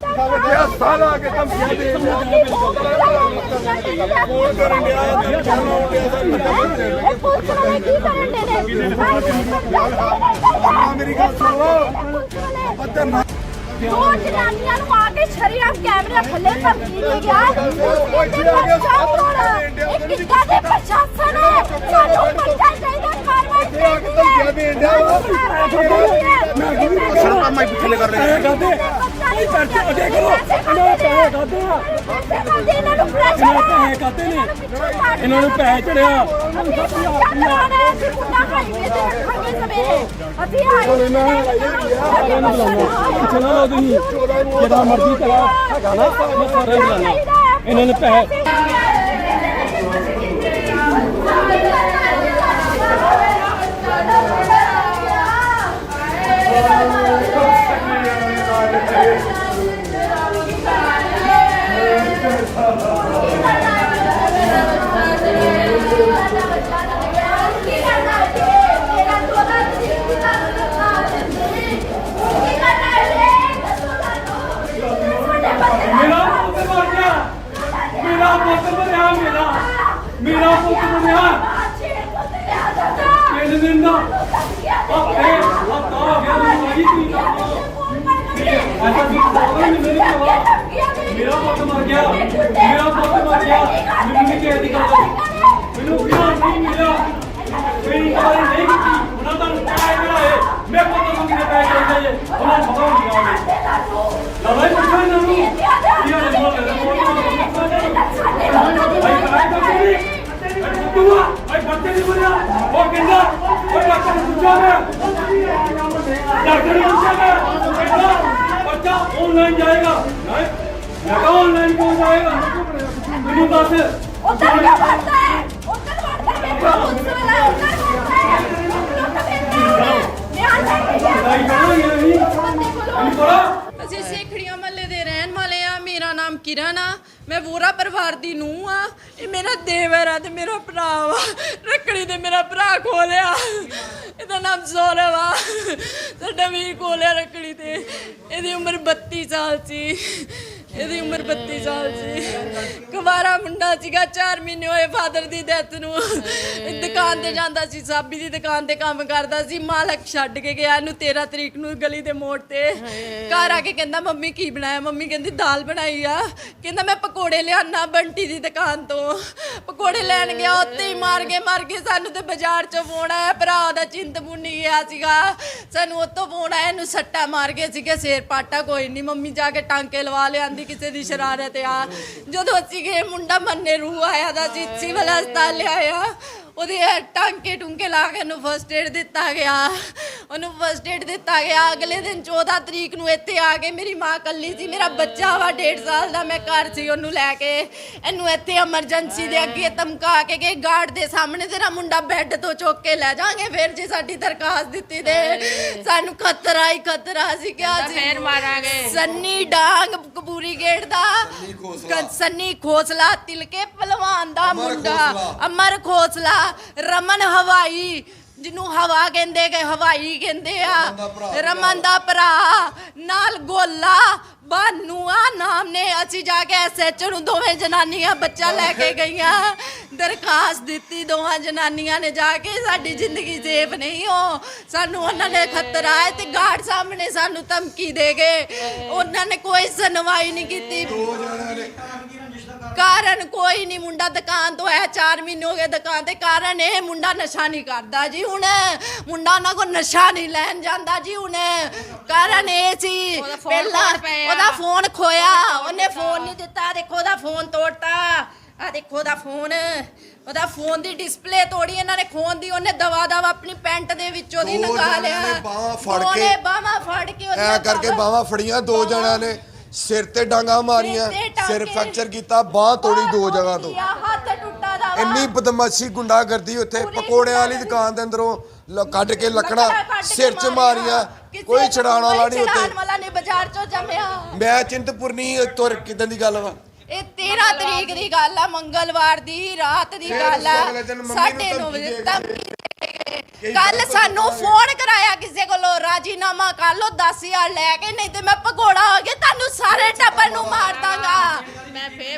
ਕਿਆ ਸਾਰਾ ਕੇ ਧਮਕੀਆਂ ਦੇ ਫੋਨ ਕਰਨ ਡਿਆ ਤੇ ਫੋਨ ਆਉਣ ਡਿਆ ਤਾਂ ਮੇਰੀ ਗੱਲ ਸੁਣੋ ਪੱਤਰ ਨਾ ਦੋ ਜਨਾਨੀਆਂ ਨੂੰ ਆ ਕੇ ਸ਼ਰੀਆ ਕੈਮਰੇ ਥੱਲੇ ਧਮਕੀ ਦੇ ਗਿਆ ਉਸ ਦੇ ਇਹ ਕਿੱਦਾਂ ਦੇ ਪ੍ਰਸ਼ਾਸਨ ਹੈ? ਸਾਨੂੰ ਪਤਾ ਚਾਹੀਦਾ ਕਾਰਵਾਈ ਚਾਹੀਦੀ ਹੈ ਸ਼ਰਮ ਮੈਂ ਪਿੱਛੇ ਕਰ ਰਿਹਾ ਕਰਦੇ ਇਹ ਕਰਕੇ ਅਗੇ ਕਰੋ। ਇਹਨਾਂ ਨੂੰ ਪੈਸੇ ਕਰਦੇ ਆ। ਇਹਨਾਂ ਨੂੰ ਪੈਸੇ ਕਰਦੇ ਨੇ। ਇਹਨਾਂ ਨੂੰ ਪੈਸੇ ਚੜਿਆ ਚਲਾ ਲਓ ਤੁਸੀਂ ਜਿਹੜਾ ਮਰਜ਼ੀ ਚਲਾ ਹੈਗਾ ਨਾ ਮੈਂ ਸਾਰਾ ਹੀ ਚਲਾਉਣਾ ਇਹਨਾਂ ਨੇ ਪੈਸੇ ਮੇਰਾ ਪੁੱਤ ਮਰ ਗਿਆ ਮੇਰਾ ਪੁੱਤ ਮਰਿਆ ਮੇਰਾ ਮੇਰਾ ਪੁੱਤ ਮਰਿਆ ਕਿੰਨੇ ਦਿਨ ਦਾ ਆਪੇ ਹਫਤਾ ਹੋ ਗਿਆ ਮੈਨੂੰ ਆਈ ਤੀ ਅੱਛਾ ਜੀ ਬੋਲ ਮੈਨੂੰ ਨਹੀਂ ਪਤਾ ਮੇਰਾ ਪੁੱਤ ਮਰ ਗਿਆ। ਮੇਰਾ ਪੁੱਤ ਮਰ ਗਿਆ। ਮੈਨੂੰ ਨਹੀਂ ਕਿਸੇ ਦੀ ਗੱਲ ਮੈਨੂੰ ਕਿਉਂ ਨਹੀਂ ਮਿਲਿਆ ਮੇਰੀ ਗੱਲ ਨਹੀਂ ਕੀਤੀ ਉਹਨਾਂ ਦਾ ਪੈਸੇ ਬਣਾਏ ਮੈਂ ਪੁੱਤ ਮੰਗਦੇ ਪੈਸੇ ਚਾਹੀਦੇ ਜੇ ਉਹਨਾਂ ਨੂੰ ਪਤਾ ਨਹੀਂ ਆਵੇ ਲਵਾਈ ਪੁੱਛਾਂ ਇਹਨਾਂ ਨੂੰ ਕੀ ਹਾਲ ਹੈ ਮੋਲੇ ਦਾ ਭਾਈ ਕਰਾਈ ਤਾਂ ਕੋਈ ਤੂੰ ਭਾਈ ਬੱਚੇ ਨਹੀਂ ਬੋਲਿਆ ਉਹ ਕਹਿੰਦਾ ਉਹ ਡਾਕਟਰ ਨੂੰ ਪੁੱਛਿਆ ਮੈਂ ਡਾਕਟਰ ਨੂੰ ਪੁੱਛਿਆ ਮੈਂ ਕਹਿੰਦਾ ਬੱਚਾ ਆਨਲਾਈਨ ਜਾਏਗਾ ਨਹੀਂ ਮੈਂ ਕਹਾਂ ਆਨਲਾਈਨ ਕਿਉਂ ਜਾਏਗਾ ਦੱਸ ਉਧਰ ਕਿਉਂ ਵੜਦਾ ਹੈ। ਉਧਰ ਵੜਦਾ ਹੈ। ਮੇਰਾ ਪੁੱਤ ਵਾਲਾ ਉਧਰ ਵੜਦਾ ਹੈ। ਨਿਆਂ ਚਾਹੀਦਾ ਲੜਾਈ। ਕਰਨਾ ਹੀ। ਨਹੀਂ ਨਹੀਂ ਪੜਾ ਅਸੀਂ ਸੇਖੜੀਆਂ ਮੱਲੇ ਦੇ ਰਹਿਣ ਵਾਲੇ ਆ ਮੇਰਾ ਨਾਮ ਕਿਰਨ ਆ। ਮੈਂ ਵੋਰਾ ਪਰਿਵਾਰ ਦੀ ਨੂੰਹ ਆ। ਇਹ ਮੇਰਾ ਦੇਵਰ ਆ ਤੇ ਮੇਰਾ ਭਰਾ ਵਾ। ਰੱਖੜੀ ਤੇ ਮੇਰਾ ਭਰਾ ਖੋਲਿਆ। ਇਹਦਾ ਨਾਮ ਸੌਰਵ ਆ। ਸਾਡਾ ਵੀਰ ਖੋਲਿਆ ਰੱਖੜੀ ਤੇ। ਇਹਦੀ ਉਮਰ 32 ਸਾਲ ਸੀ। ਇਹਦੀ ਉਮਰ 32 ਸਾਲ ਸੀ। ਕੁਵਾਰਾ ਮੁੰਡਾ ਸੀਗਾ 4 ਮਹੀਨੇ ਹੋਏ ਫਾਦਰ ਦੀ ਡੈਥ ਨੂੰ। ਇਹ ਦੁਕਾਨ ਤੇ ਜਾਂਦਾ ਸੀ ਸਾਬੀ ਦੀ ਦੁਕਾਨ ਤੇ ਕੰਮ ਕਰਦਾ ਸੀ। ਮਾਲਕ ਛੱਡ ਕੇ ਗਿਆ ਇਹਨੂੰ 13 ਤਰੀਕ ਨੂੰ ਗਲੀ ਦੇ ਮੋੜ ਤੇ। ਘਰ ਆ ਕੇ ਕਹਿੰਦਾ ਮੰਮੀ ਕੀ ਬਣਾਇਆ? ਮੰਮੀ ਕਹਿੰਦੀ ਦਾਲ ਬਣਾਈ ਆ। ਕਹਿੰਦਾ ਮੈਂ ਪਕੌੜੇ ਲਿਆਣਾ ਬੰਟੀ ਦੀ ਦੁਕਾਨ ਤੋਂ। ਪਕੌੜੇ ਲੈਣ ਗਿਆ ਉੱਤੇ ਹੀ ਮਾਰ ਕੇ ਮਾਰ ਕੇ ਸਾਨੂੰ ਤੇ ਬਾਜ਼ਾਰ ਚੋਂ ਫੋਨ ਆਇਆ। ਭਰਾ ਦਾ ਚਿੰਤਪੁਰਨੀ ਗਿਆ ਸੀਗਾ। ਸਾਨੂੰ ਉੱਤੋਂ ਫੋਨ ਆਇਆ ਇਹਨੂੰ ਸੱਟਾ ਮਾਰ ਗਏ ਸੀਗੇ ਸਿਰ ਪਾਟਾ ਕੋਈ ਨਹੀਂ ਮੰਮੀ ਜਾ ਕੇ ਟਾਂਕੇ ਲਵਾ ਲਿਆਂਦੀ ਕਿਸੇ ਦੀ ਸ਼ਰਾਰਤ ਆ। ਜਦੋਂ ਅਸੀਂ ਗਏ, ਮੁੰਡਾ ਮੰਨੇ ਰੂਹ ਆਇਆ ਦਾ ਸੀ ਸਿਵਲ ਹਸਪਤਾਲ ਲਿਆਇਆ। ਉਹਦੇ ਟਾਂਕੇ ਟੁੰਕੇ ਲਾ ਕੇ ਉਹਨੂੰ ਫਸਟ ਏਡ ਦਿੱਤਾ ਗਿਆ। ਉਹਨੂੰ ਫਸਟ ਏਡ ਦਿੱਤਾ ਗਿਆ। ਅਗਲੇ ਦਿਨ 14 ਤਰੀਕ ਨੂੰ ਇੱਥੇ ਆ ਕੇ ਮੇਰੀ ਮਾਂ ਕੱਲੀ ਸੀ। ਮੇਰਾ ਬੱਚਾ ਵਾ 1.5 ਸਾਲ ਦਾ ਮੈਂ ਘਰ ਸੀ ਉਹਨੂੰ ਲੈ ਕੇ। ਇਹਨੂੰ ਇੱਥੇ ਐਮਰਜੈਂਸੀ ਦੇ ਅੱਗੇ ਧਮਕਾ ਕੇ ਗਏ ਗਾਰਡ ਦੇ ਸਾਹਮਣੇ ਤੇਰਾ ਮੁੰਡਾ ਬੈੱਡ ਤੋਂ ਚੁੱਕ ਕੇ ਲੈ ਜਾਾਂਗੇ ਫਿਰ ਜੇ ਸਾਡੀ ਦਰਖਾਸਤ ਦਿੱਤੀ ਤੇ ਸਾਨੂੰ ਖਤਰਾ ਹੀ ਖਤਰਾ ਸੀ ਕਿਹਾ ਸੀ ਫੇਰ ਮਾਰਾਂਗੇ। ਸੰਨੀ ਡਾਂਗ ਕਪੂਰੀ ਗੇਟ ਦਾ। ਕ- ਸੰਨੀ ਖੋਸਲਾ ਤਿਲਕੇ ਪਹਿਲਵਾਨ ਦਾ ਮੁੰਡਾ। ਅਮਰ ਖੋਸਲਾ। ਰਮਨ ਹਵਾਈ ਜਿਹਨੂੰ ਹਵਾ ਕਹਿੰਦੇ ਕਿ ਹਵਾਈ ਕਹਿੰਦੇ ਆ। ਰਮਨ ਦਾ ਭਰਾ ਨਾਲ ਗੋਲਾ ਬਾਨੂਆ ਨਾਮ ਨੇ ਅਸੀਂ ਜਾ ਕੇ ਐਸਐਚਓ ਨੂੰ ਦੋਵੇਂ ਜਨਾਨੀਆਂ ਬੱਚਾ ਲੈ ਕੇ ਗਈਆਂ। ਦਰਖਾਸਤ ਦਿੱਤੀ ਦੋਵਾਂ ਜਨਾਨੀਆਂ ਨੇ ਜਾ ਕੇ ਸਾਡੀ ਜ਼ਿੰਦਗੀ ਸੇਫ ਨਹੀਂ ਹੋ। ਸਾਨੂੰ ਉਹਨਾਂ ਨੇ ਖਤਰਾ ਹੈ ਤੇ ਗਾਰਡ ਸਾਹਮਣੇ ਸਾਨੂੰ ਧਮਕੀ ਦੇ ਗਏ। ਉਹਨਾਂ ਨੇ ਕੋਈ ਸੁਣਵਾਈ ਨਹੀਂ ਕੀਤੀ। ਕਾਰਨ ਕੋਈ ਨਹੀਂ ਮੁੰਡਾ ਦੁਕਾਨ ਤੋਂ ਆਇਆ 4 ਮਹੀਨੇ ਹੋ ਗਏ ਦੁਕਾਨ ਤੇ। ਕਾਰਨ ਇਹ ਮੁੰਡਾ ਨਸ਼ਾ ਨਹੀਂ ਕਰਦਾ ਜੀ ਹੁਣ। ਮੁੰਡਾ ਉਹਨਾਂ ਕੋ ਨਸ਼ਾ ਨਹੀਂ ਲੈਣ ਜਾਂਦਾ ਜੀ ਹੁਣ। ਕਾਰਨ ਇਹ ਸੀ ਪਹਿਲਾਂ ਉਹਦਾ ਫੋਨ ਖੋਇਆ ਉਹਨੇ ਫੋਨ ਨਹੀਂ ਦਿੱਤਾ ਦੇਖੋ ਉਹਦਾ ਫੋਨ ਤੋੜਤਾ। ਆ ਦੇਖੋ ਉਹਦਾ ਫੋਨ। ਉਹਦਾ ਫੋਨ ਦੀ ਡਿਸਪਲੇ ਤੋੜੀ ਇਹਨਾਂ ਨੇ ਖੋਨ ਦੀ। ਉਹਨੇ ਦਵਾ ਦਵਾ ਆਪਣੀ ਪੈਂਟ ਦੇ ਵਿੱਚੋਂ ਦੀ ਦੋ ਜਣਿਆਂ ਲਿਆ। ਨੇ ਬਾਹਾਂ ਫੜ ਉਹਨੇ ਕੇ- ਬਾਹਾਂ ਫੜ ਕੇ ਉਹਦੀਆਂ ਐ ਕਰਕੇ ਬਾਹਾਂ ਫੜੀਆਂ ਦੋ ਜਣਿਆਂ ਨੇ ਸਿਰ ਤੇ ਡਾਂਗਾ ਮਾਰੀਆਂ ਸਿਰ ਤੇ ਟਾਂਕੇ। ਸਿਰ ਫ੍ਰੈਕਚਰ ਕੀਤਾ ਬਾਹ ਤੋੜੀ ਦੋ ਜਗ੍ਹਾ ਤੋਂ। ਹੱਥ ਟੁੱਟਾ ਦਾ ਵਾ। ਇੰਨੀ ਬਦਮਾਸ਼ੀ ਗੁੰਡਾਗਰਦੀ ਉੱਥੇ ਪੂਰੀ ਪਕੌੜਿਆਂ ਵਾਲੀ ਦੁਕਾਨ ਦੇ ਅੰਦਰੋਂ ਲ- ਕੱਢ ਕੇ ਲੱਕੜਾਂ ਸਿਰ 'ਚ ਮਾਰੀਆਂ। ਕੋਈ ਛਡਾਉਣ ਵਾਲਾ ਨਹੀਂ ਛਡਾਣ ਉੱਤੇ ਵਾਲਾ ਨਹੀਂ ਬਾਜ਼ਾਰ ਚੋਂ ਜੰਮਿਆ। ਮੈਂ ਚਿੰਤਪੁਰਨੀ ਤੁਰ ਕਿਦਾਂ ਦੀ ਗੱਲ ਵਾ? ਇਹ 13 ਤਰੀਕ ਦੀ। ਗੱਲ ਆ ਮੰਗਲਵਾਰ ਦੀ ਰਾਤ ਦੀ ਗੱਲ ਆ। ਅਗਲੇ ਨੂੰ 9:30 ਵਜੇ ਕੱਲ ਸਾਨੂੰ ਫੋਨ ਕਰਾਇਆ ਕਿਸੇ ਕੋਲੋਂ ਰਾਜੀਨਾਮਾ ਕਰ ਲੋ 10000 ਲੈ ਕੇ ਨਹੀਂ ਤੇ ਮੈਂ ਭਗੋੜਾ ਹੋ ਗਿਆ ਤੁਹਾਨੂੰ ਸਾਰੇ ਟੱਬਰ ਨੂੰ ਮਾਰ ਦਾਂਗਾ।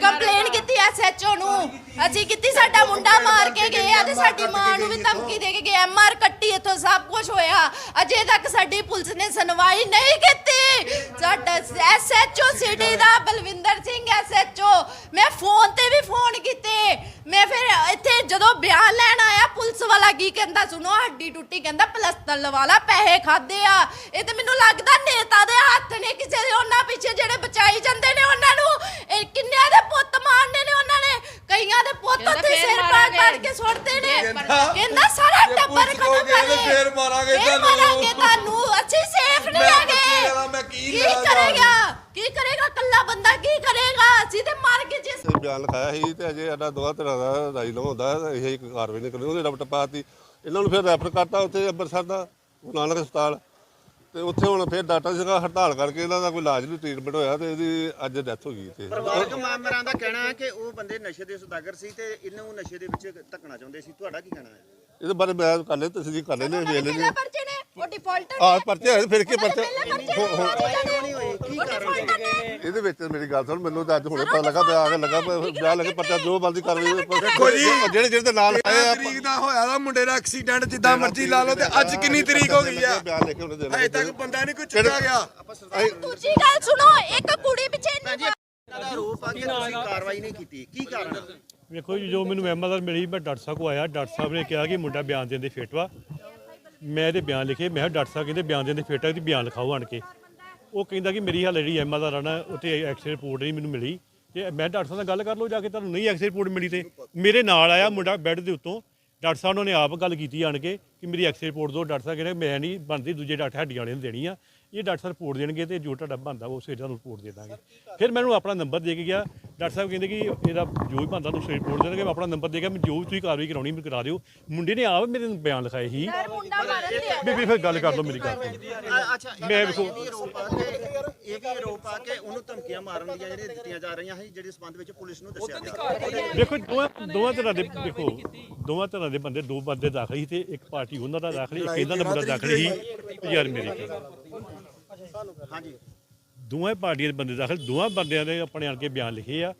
ਕੰਪਲੇਨ ਕੀਤੀ ਐਸਐਚਓ ਨੂੰ। ਅਸੀਂ ਕਿੱਤੀ ਸਾਡਾ ਮੁੰਡਾ ਮਾਰ ਕੇ ਗਏ ਆ ਤੇ ਸਾਡੀ ਮਾਂ ਨੂੰ ਵੀ ਧਮਕੀ ਦੇ ਕੇ ਗਏ ਐਮਆਰ ਕੱਟੀ ਇੱਥੋਂ ਸਭ ਕੁਝ ਹੋਇਆ। ਅਜੇ ਤੱਕ ਸਾਡੀ ਪੁਲਿਸ ਨੇ ਸੁਣਵਾਈ ਨਹੀਂ ਕੀਤੀ। ਸਾਡਾ ਐਸਐਚਓ ਸਿਟੀ ਦਾ ਬਲਵਿੰਦਰ ਸਿੰਘ ਐਸਐਚਓ ਮੈਂ ਫੋਨ ਤੇ ਵੀ ਫੋਨ ਕੀਤੇ। ਮੈਂ ਫਿਰ ਇੱਥੇ ਜਦੋਂ ਬਿਆਨ ਲੈਣ ਆਇਆ ਪੁਲਿਸ ਵਾਲਾ ਕੀ ਕਹਿੰਦਾ ਸੁਣੋ ਹੱਡੀ ਟੁੱਟੀ ਕਹਿੰਦਾ ਪਲਸਤਰ ਲਵਾ ਲਾ ਪੈਸੇ ਖਾਦੇ ਆ। ਇਹ ਤੇ ਮੈਨੂੰ ਲੱਗਦਾ ਨੇਤਾ ਦੇ ਹੱਥ ਨੇ ਕਿਸੇ ਦੇ ਉਹਨਾਂ ਪਿੱਛੇ ਜਿਹੜੇ ਬਚਾਈ ਜਾਂਦੇ ਨੇ ਉਹਨਾਂ ਨੂੰ ਇਹ ਕਿੰਨਿਆਂ ਦੇ ਪੁੱਤ ਮਾਰਨੇ ਨੇ ਉਹਨਾਂ ਨੇ? ਕਈਆਂ ਦੇ ਪੁੱਤ ਕਹਿੰਦਾ ਉੱਥੇ ਫੇਰ ਸਿਰ ਪਾੜ ਮਾਰਾਂਗੇ। ਪਾੜ ਕੇ ਸੁੱਟਦੇ ਨੇ। ਕਹਿੰਦਾ- ਕਹਿੰਦਾ ਸਾਰਾ ਜੇ ਟੱਬਰ ਪੁਲਿਸ ਖਤਮ ਤੇ ਕਰੇ ਫੇਰ ਮਾਰਾਂਗੇ ਫੇਰ ਤੁਹਾਨੂੰ। ਮਾਰਾਂਗੇ ਤੁਹਾਨੂੰ। ਅਸੀਂ ਸੇਫ ਨਹੀਂ ਮੈਂ ਹੈਗੇ। ਬੱਚੇ ਵਾਲਾ, ਮੈਂ ਕੀ ਕੀ ਕਰੇਗਾ? ਕੀ ਕਰੇਗਾ ਕੱਲਾ ਬੰਦਾ? ਕੀ ਕਰੇਗਾ? ਅਸੀਂ ਤੇ ਮਰ ਕੇ ਜਿਸ ਤੇ ਬਿਆਨ ਲਿਖਾਇਆ ਸੀ ਤੇ ਅਜੇ ਸਾਡਾ ਦੋਹਾਂ ਤਰ੍ਹਾਂ ਦਾ ਰਾਈ ਹੁੰਦਾ। ਇਹ ਇੱਕ ਕਾਰਵਾਈ ਨਹੀਂ ਕਰਨੀ ਉਹਨੇ ਰਪਟ ਪਾਤੀ। ਇਹਨਾਂ ਨੂੰ ਫਿਰ ਰੈਫਰ ਕਰਤਾ ਉੱਥੇ ਅੰਮ੍ਰਿਤਸਰ ਦਾ ਗੁਰੂ ਨਾਨਕ ਹਸਪਤਾਲ। ਤੇ ਉੱਥੇ ਹੁਣ ਫਿਰ ਡਾਕਟਰ ਸੀਗਾ ਹੜਤਾਲ ਕਰਕੇ ਇਹਨਾਂ ਦਾ ਕੋਈ ਇਲਾਜ ਨਹੀਂ ਟ੍ਰੀਟਮੈਂਟ ਹੋਇਆ ਤੇ ਇਹਦੀ ਅੱਜ ਡੈਥ ਹੋ ਗਈ ਤੇ ਪਰਿਵਾਰਕ ਮੈਂਬਰਾਂ ਦਾ ਕਹਿਣਾ ਹੈ ਕਿ ਉਹ ਬੰਦੇ ਨਸ਼ੇ ਦੇ ਸੁਦਾਗਰ ਸੀ ਤੇ ਇਹਨੂੰ ਨਸ਼ੇ ਦੇ ਵਿੱਚ ਧੱਕਣਾ ਚਾਹੁੰਦੇ ਸੀ। ਤੁਹਾਡਾ ਕੀ ਕਹਿਣਾ ਹੈ? ਇਹਦੇ ਬਾਰੇ ਮੈਂ ਕਰ ਲੈ ਤਸਦੀਕ ਕਰ ਲੈਣੇ ਵੇਖ ਨੇ ਉਹ ਡਿਫਾਲਟਰ ਆ ਪਰਚੇ ਹੋਏ ਫਿਰ ਕੀ ਪਰਚੇ? ਹੋ- ਹੋ- ਨਹੀਂ ਹੋਈ ਕੀ ਕਾਰਨ ਨੇ ਇਹਦੇ ਵਿੱਚ ਮੇਰੀ ਗੱਲ ਸੁਣ ਮੈਨੂੰ ਤਾਂ ਅੱਜ ਹੁਣੇ ਪਤਾ ਲੱਗਾ ਪਿਆ ਕੇ ਲੱਗਾ ਬਿਆਨ ਲੱਗੇ ਪਰਚਾ ਜੋ ਬੰਦੀ ਕਰ ਰਹੀ ਦੇਖੋ ਜੀ, ਜਿਹੜੇ ਜਿਹੜੇ ਦੇ ਨਾਲ ਆਏ ਆ ਤਰੀਕ ਦਾ ਹੋਇਆ ਦਾ ਮੁੰਡੇ ਦਾ ਐਕਸੀਡੈਂਟ ਜਿੱਦਾਂ ਮਰਜ਼ੀ ਲਾ ਲਓ ਤੇ ਅੱਜ ਕਿੰਨੀ ਤਰੀਕ ਹੋ ਗਈ ਆ? ਬਿਆਨ ਲਿਖੇ ਉਹਨੇ ਦੇਣਾ ਅਜੇ ਤੱਕ ਬੰਦਾ ਨਹੀਂ ਕੋਈ ਚੁੱਕਿਆ ਗਿਆ। ਦੂਜੀ ਗੱਲ ਸੁਣੋ ਇੱਕ ਕੁੜੀ ਪਿੱਛੇ ਇੰਨੀ ਇਹਨਾਂ ਦਾ ਆਰੋਪ ਆ ਕਿ ਤੁਸੀਂ ਕਾਰਵਾਈ ਨਹੀਂ ਕੀਤੀ। ਕੀ ਕਾਰਨ ਹੈ ਵੇਖੋ ਜੀ ਜੋ ਮੈਨੂੰ ਮਿਲੀ ਮੈਂ ਡਾਕਟਰ ਸਾਹਿਬ ਕੋ ਆਇਆ ਡਾਕਟਰ ਸਾਹਿਬ ਨੇ ਕਿਹਾ ਕਿ ਮੁੰਡਾ ਬਿਆਨ ਦੇਣ ਦੇ ਫਿੱਟ ਵਾ ਮੈਂ ਇਹਦੇ ਬਿਆਨ ਲਿਖੇ, ਮੈਂ ਕਿਹਾ ਡਾਕਟਰ ਸਾਹਿਬ ਕਹਿੰਦੇ ਬਿਆਨ ਦੇਣ ਦੇ ਫਿੱਟ ਆ ਬਿਆਨ ਲਿਖਾਓ ਆਣ ਕੇ। ਉਹ ਕਹਿੰਦਾ ਕਿ ਮੇਰੀ ਹਾਲ ਜਿਹੜੀ ਐਮਐਲਆਰ ਆ ਨਾ, ਉੱਥੇ ਐਕਸਰੇ ਰਿਪੋਰਟ ਨਹੀਂ ਮੈਨੂੰ ਮਿਲੀ। ਤੇ ਮੈਂ ਡਾਕਟਰ ਸਾਹਿਬ ਨਾਲ ਗੱਲ ਕਰ ਲਓ ਜਾ ਕੇ, ਤੁਹਾਨੂੰ ਨਹੀਂ ਐਕਸਰੇ ਰਿਪੋਰਟ ਮਿਲੀ ਤੇ ਮੇਰੇ ਨਾਲ ਆਇਆ ਮੁੰਡਾ ਬੈੱਡ ਦੇ ਉੱਤੋਂ। ਡਾਕਟਰ ਸਾਹਿਬ ਨੇ ਆਪ ਗੱਲ ਕੀਤੀ ਆਣ ਕੇ ਕਿ ਮੇਰੀ ਐਕਸਰੇ ਰਿਪੋਰਟ ਦਿਓ। ਡਾਕਟਰ ਸਾਹਿਬ ਕਹਿੰਦੇ ਮੈਂ ਨਹੀਂ ਬਣਦੀ, ਦੂਜੇ ਡਾਕਟਰ ਹੱਡੀਆਂ ਵਾਲੇ ਨੂੰ ਦੇਣੀ ਆ। ਇਹ ਡਾਕਟਰ ਸਾਹਿਬ ਰਿਪੋਰਟ ਦੇਣਗੇ ਤੇ ਜੋ ਤੁਹਾਡਾ ਬਣਦਾ ਉਹ ਸਵੇਰੇ ਤੁਹਾਨੂੰ ਰਿਪੋਰਟ ਦੇ ਦਾਂਗੇ। ਫਿਰ ਮੈਨੂੰ ਆਪਣਾ ਨੰਬਰ ਦੇ ਕੇ ਗਿਆ। ਡਾਕਟਰ ਸਾਹਿਬ ਕਹਿੰਦੇ ਕਿ ਇਹਦਾ ਜੋ ਵੀ ਬਣਦਾ ਤੁਸੀਂ ਰਿਪੋਰਟ ਦੇਣਗੇ ਮੈਂ ਆਪਣਾ ਨੰਬਰ ਦੇ ਕੇ ਮੈਂ ਜੋ ਵੀ ਤੁਸੀਂ ਕਾਰਵਾਈ ਕਰਾਉਣੀ ਮੈਨੂੰ ਕਰਾ ਦਿਓ। ਮੁੰਡੇ ਨੇ ਆਪ ਮੇਰੇ ਨੂੰ ਬਿਆਨ ਲਿਖਾਏ ਸੀ। ਬੀਬੀ ਫਿਰ ਗੱਲ ਕਰ ਲਓ ਮੇਰੀ ਗੱਲ। ਅੱਛਾ ਮੈਂ ਵੇਖੋ- ਇਹ ਵੀ ਆਰੋਪ ਆ ਕਿ ਇਹ ਵੀ ਆਰੋਪ ਆ ਕਿ ਉਹਨੂੰ ਧਮਕੀਆਂ ਮਾਰਨ ਦੀਆਂ ਜਿਹੜੀਆਂ ਦਿੱਤੀਆਂ ਜਾ ਰਹੀਆਂ ਸੀ ਜਿਹੜੇ ਸਬੰਧ ਵਿੱਚ ਪੁਲਿਸ ਨੂੰ ਦੱਸਿਆ ਗਿਆ। ਦੇਖੋ ਦੋਵਾਂ ਦੋਵਾਂ ਤਰ੍ਹਾਂ ਦੇ ਦੇਖੋ ਦੋਵਾਂ ਤਰ੍ਹਾਂ ਦੇ ਬੰਦੇ ਦੋ ਬੰਦੇ ਦਾਖਲ ਸੀ ਤੇ ਇੱਕ ਪਾਰਟੀ ਉਹਨਾਂ ਦਾ ਦਾਖਲ ਸੀ ਇੱਕ ਇਹਨਾਂ ਦਾ ਦਾਖਲ ਸੀ। ਯਾਰ ਮੇਰੀ ਹਾਂਜੀ। ਦੋਵਾਂ ਪਾਰਟੀਆਂ ਦੇ ਬੰਦੇ ਦਾਖਲ ਦੋਵਾਂ ਬੰਦਿਆਂ ਨੇ ਆਪਣੇ ਆਣ ਕੇ ਬਿਆਨ ਲਿਖੇ ਆ।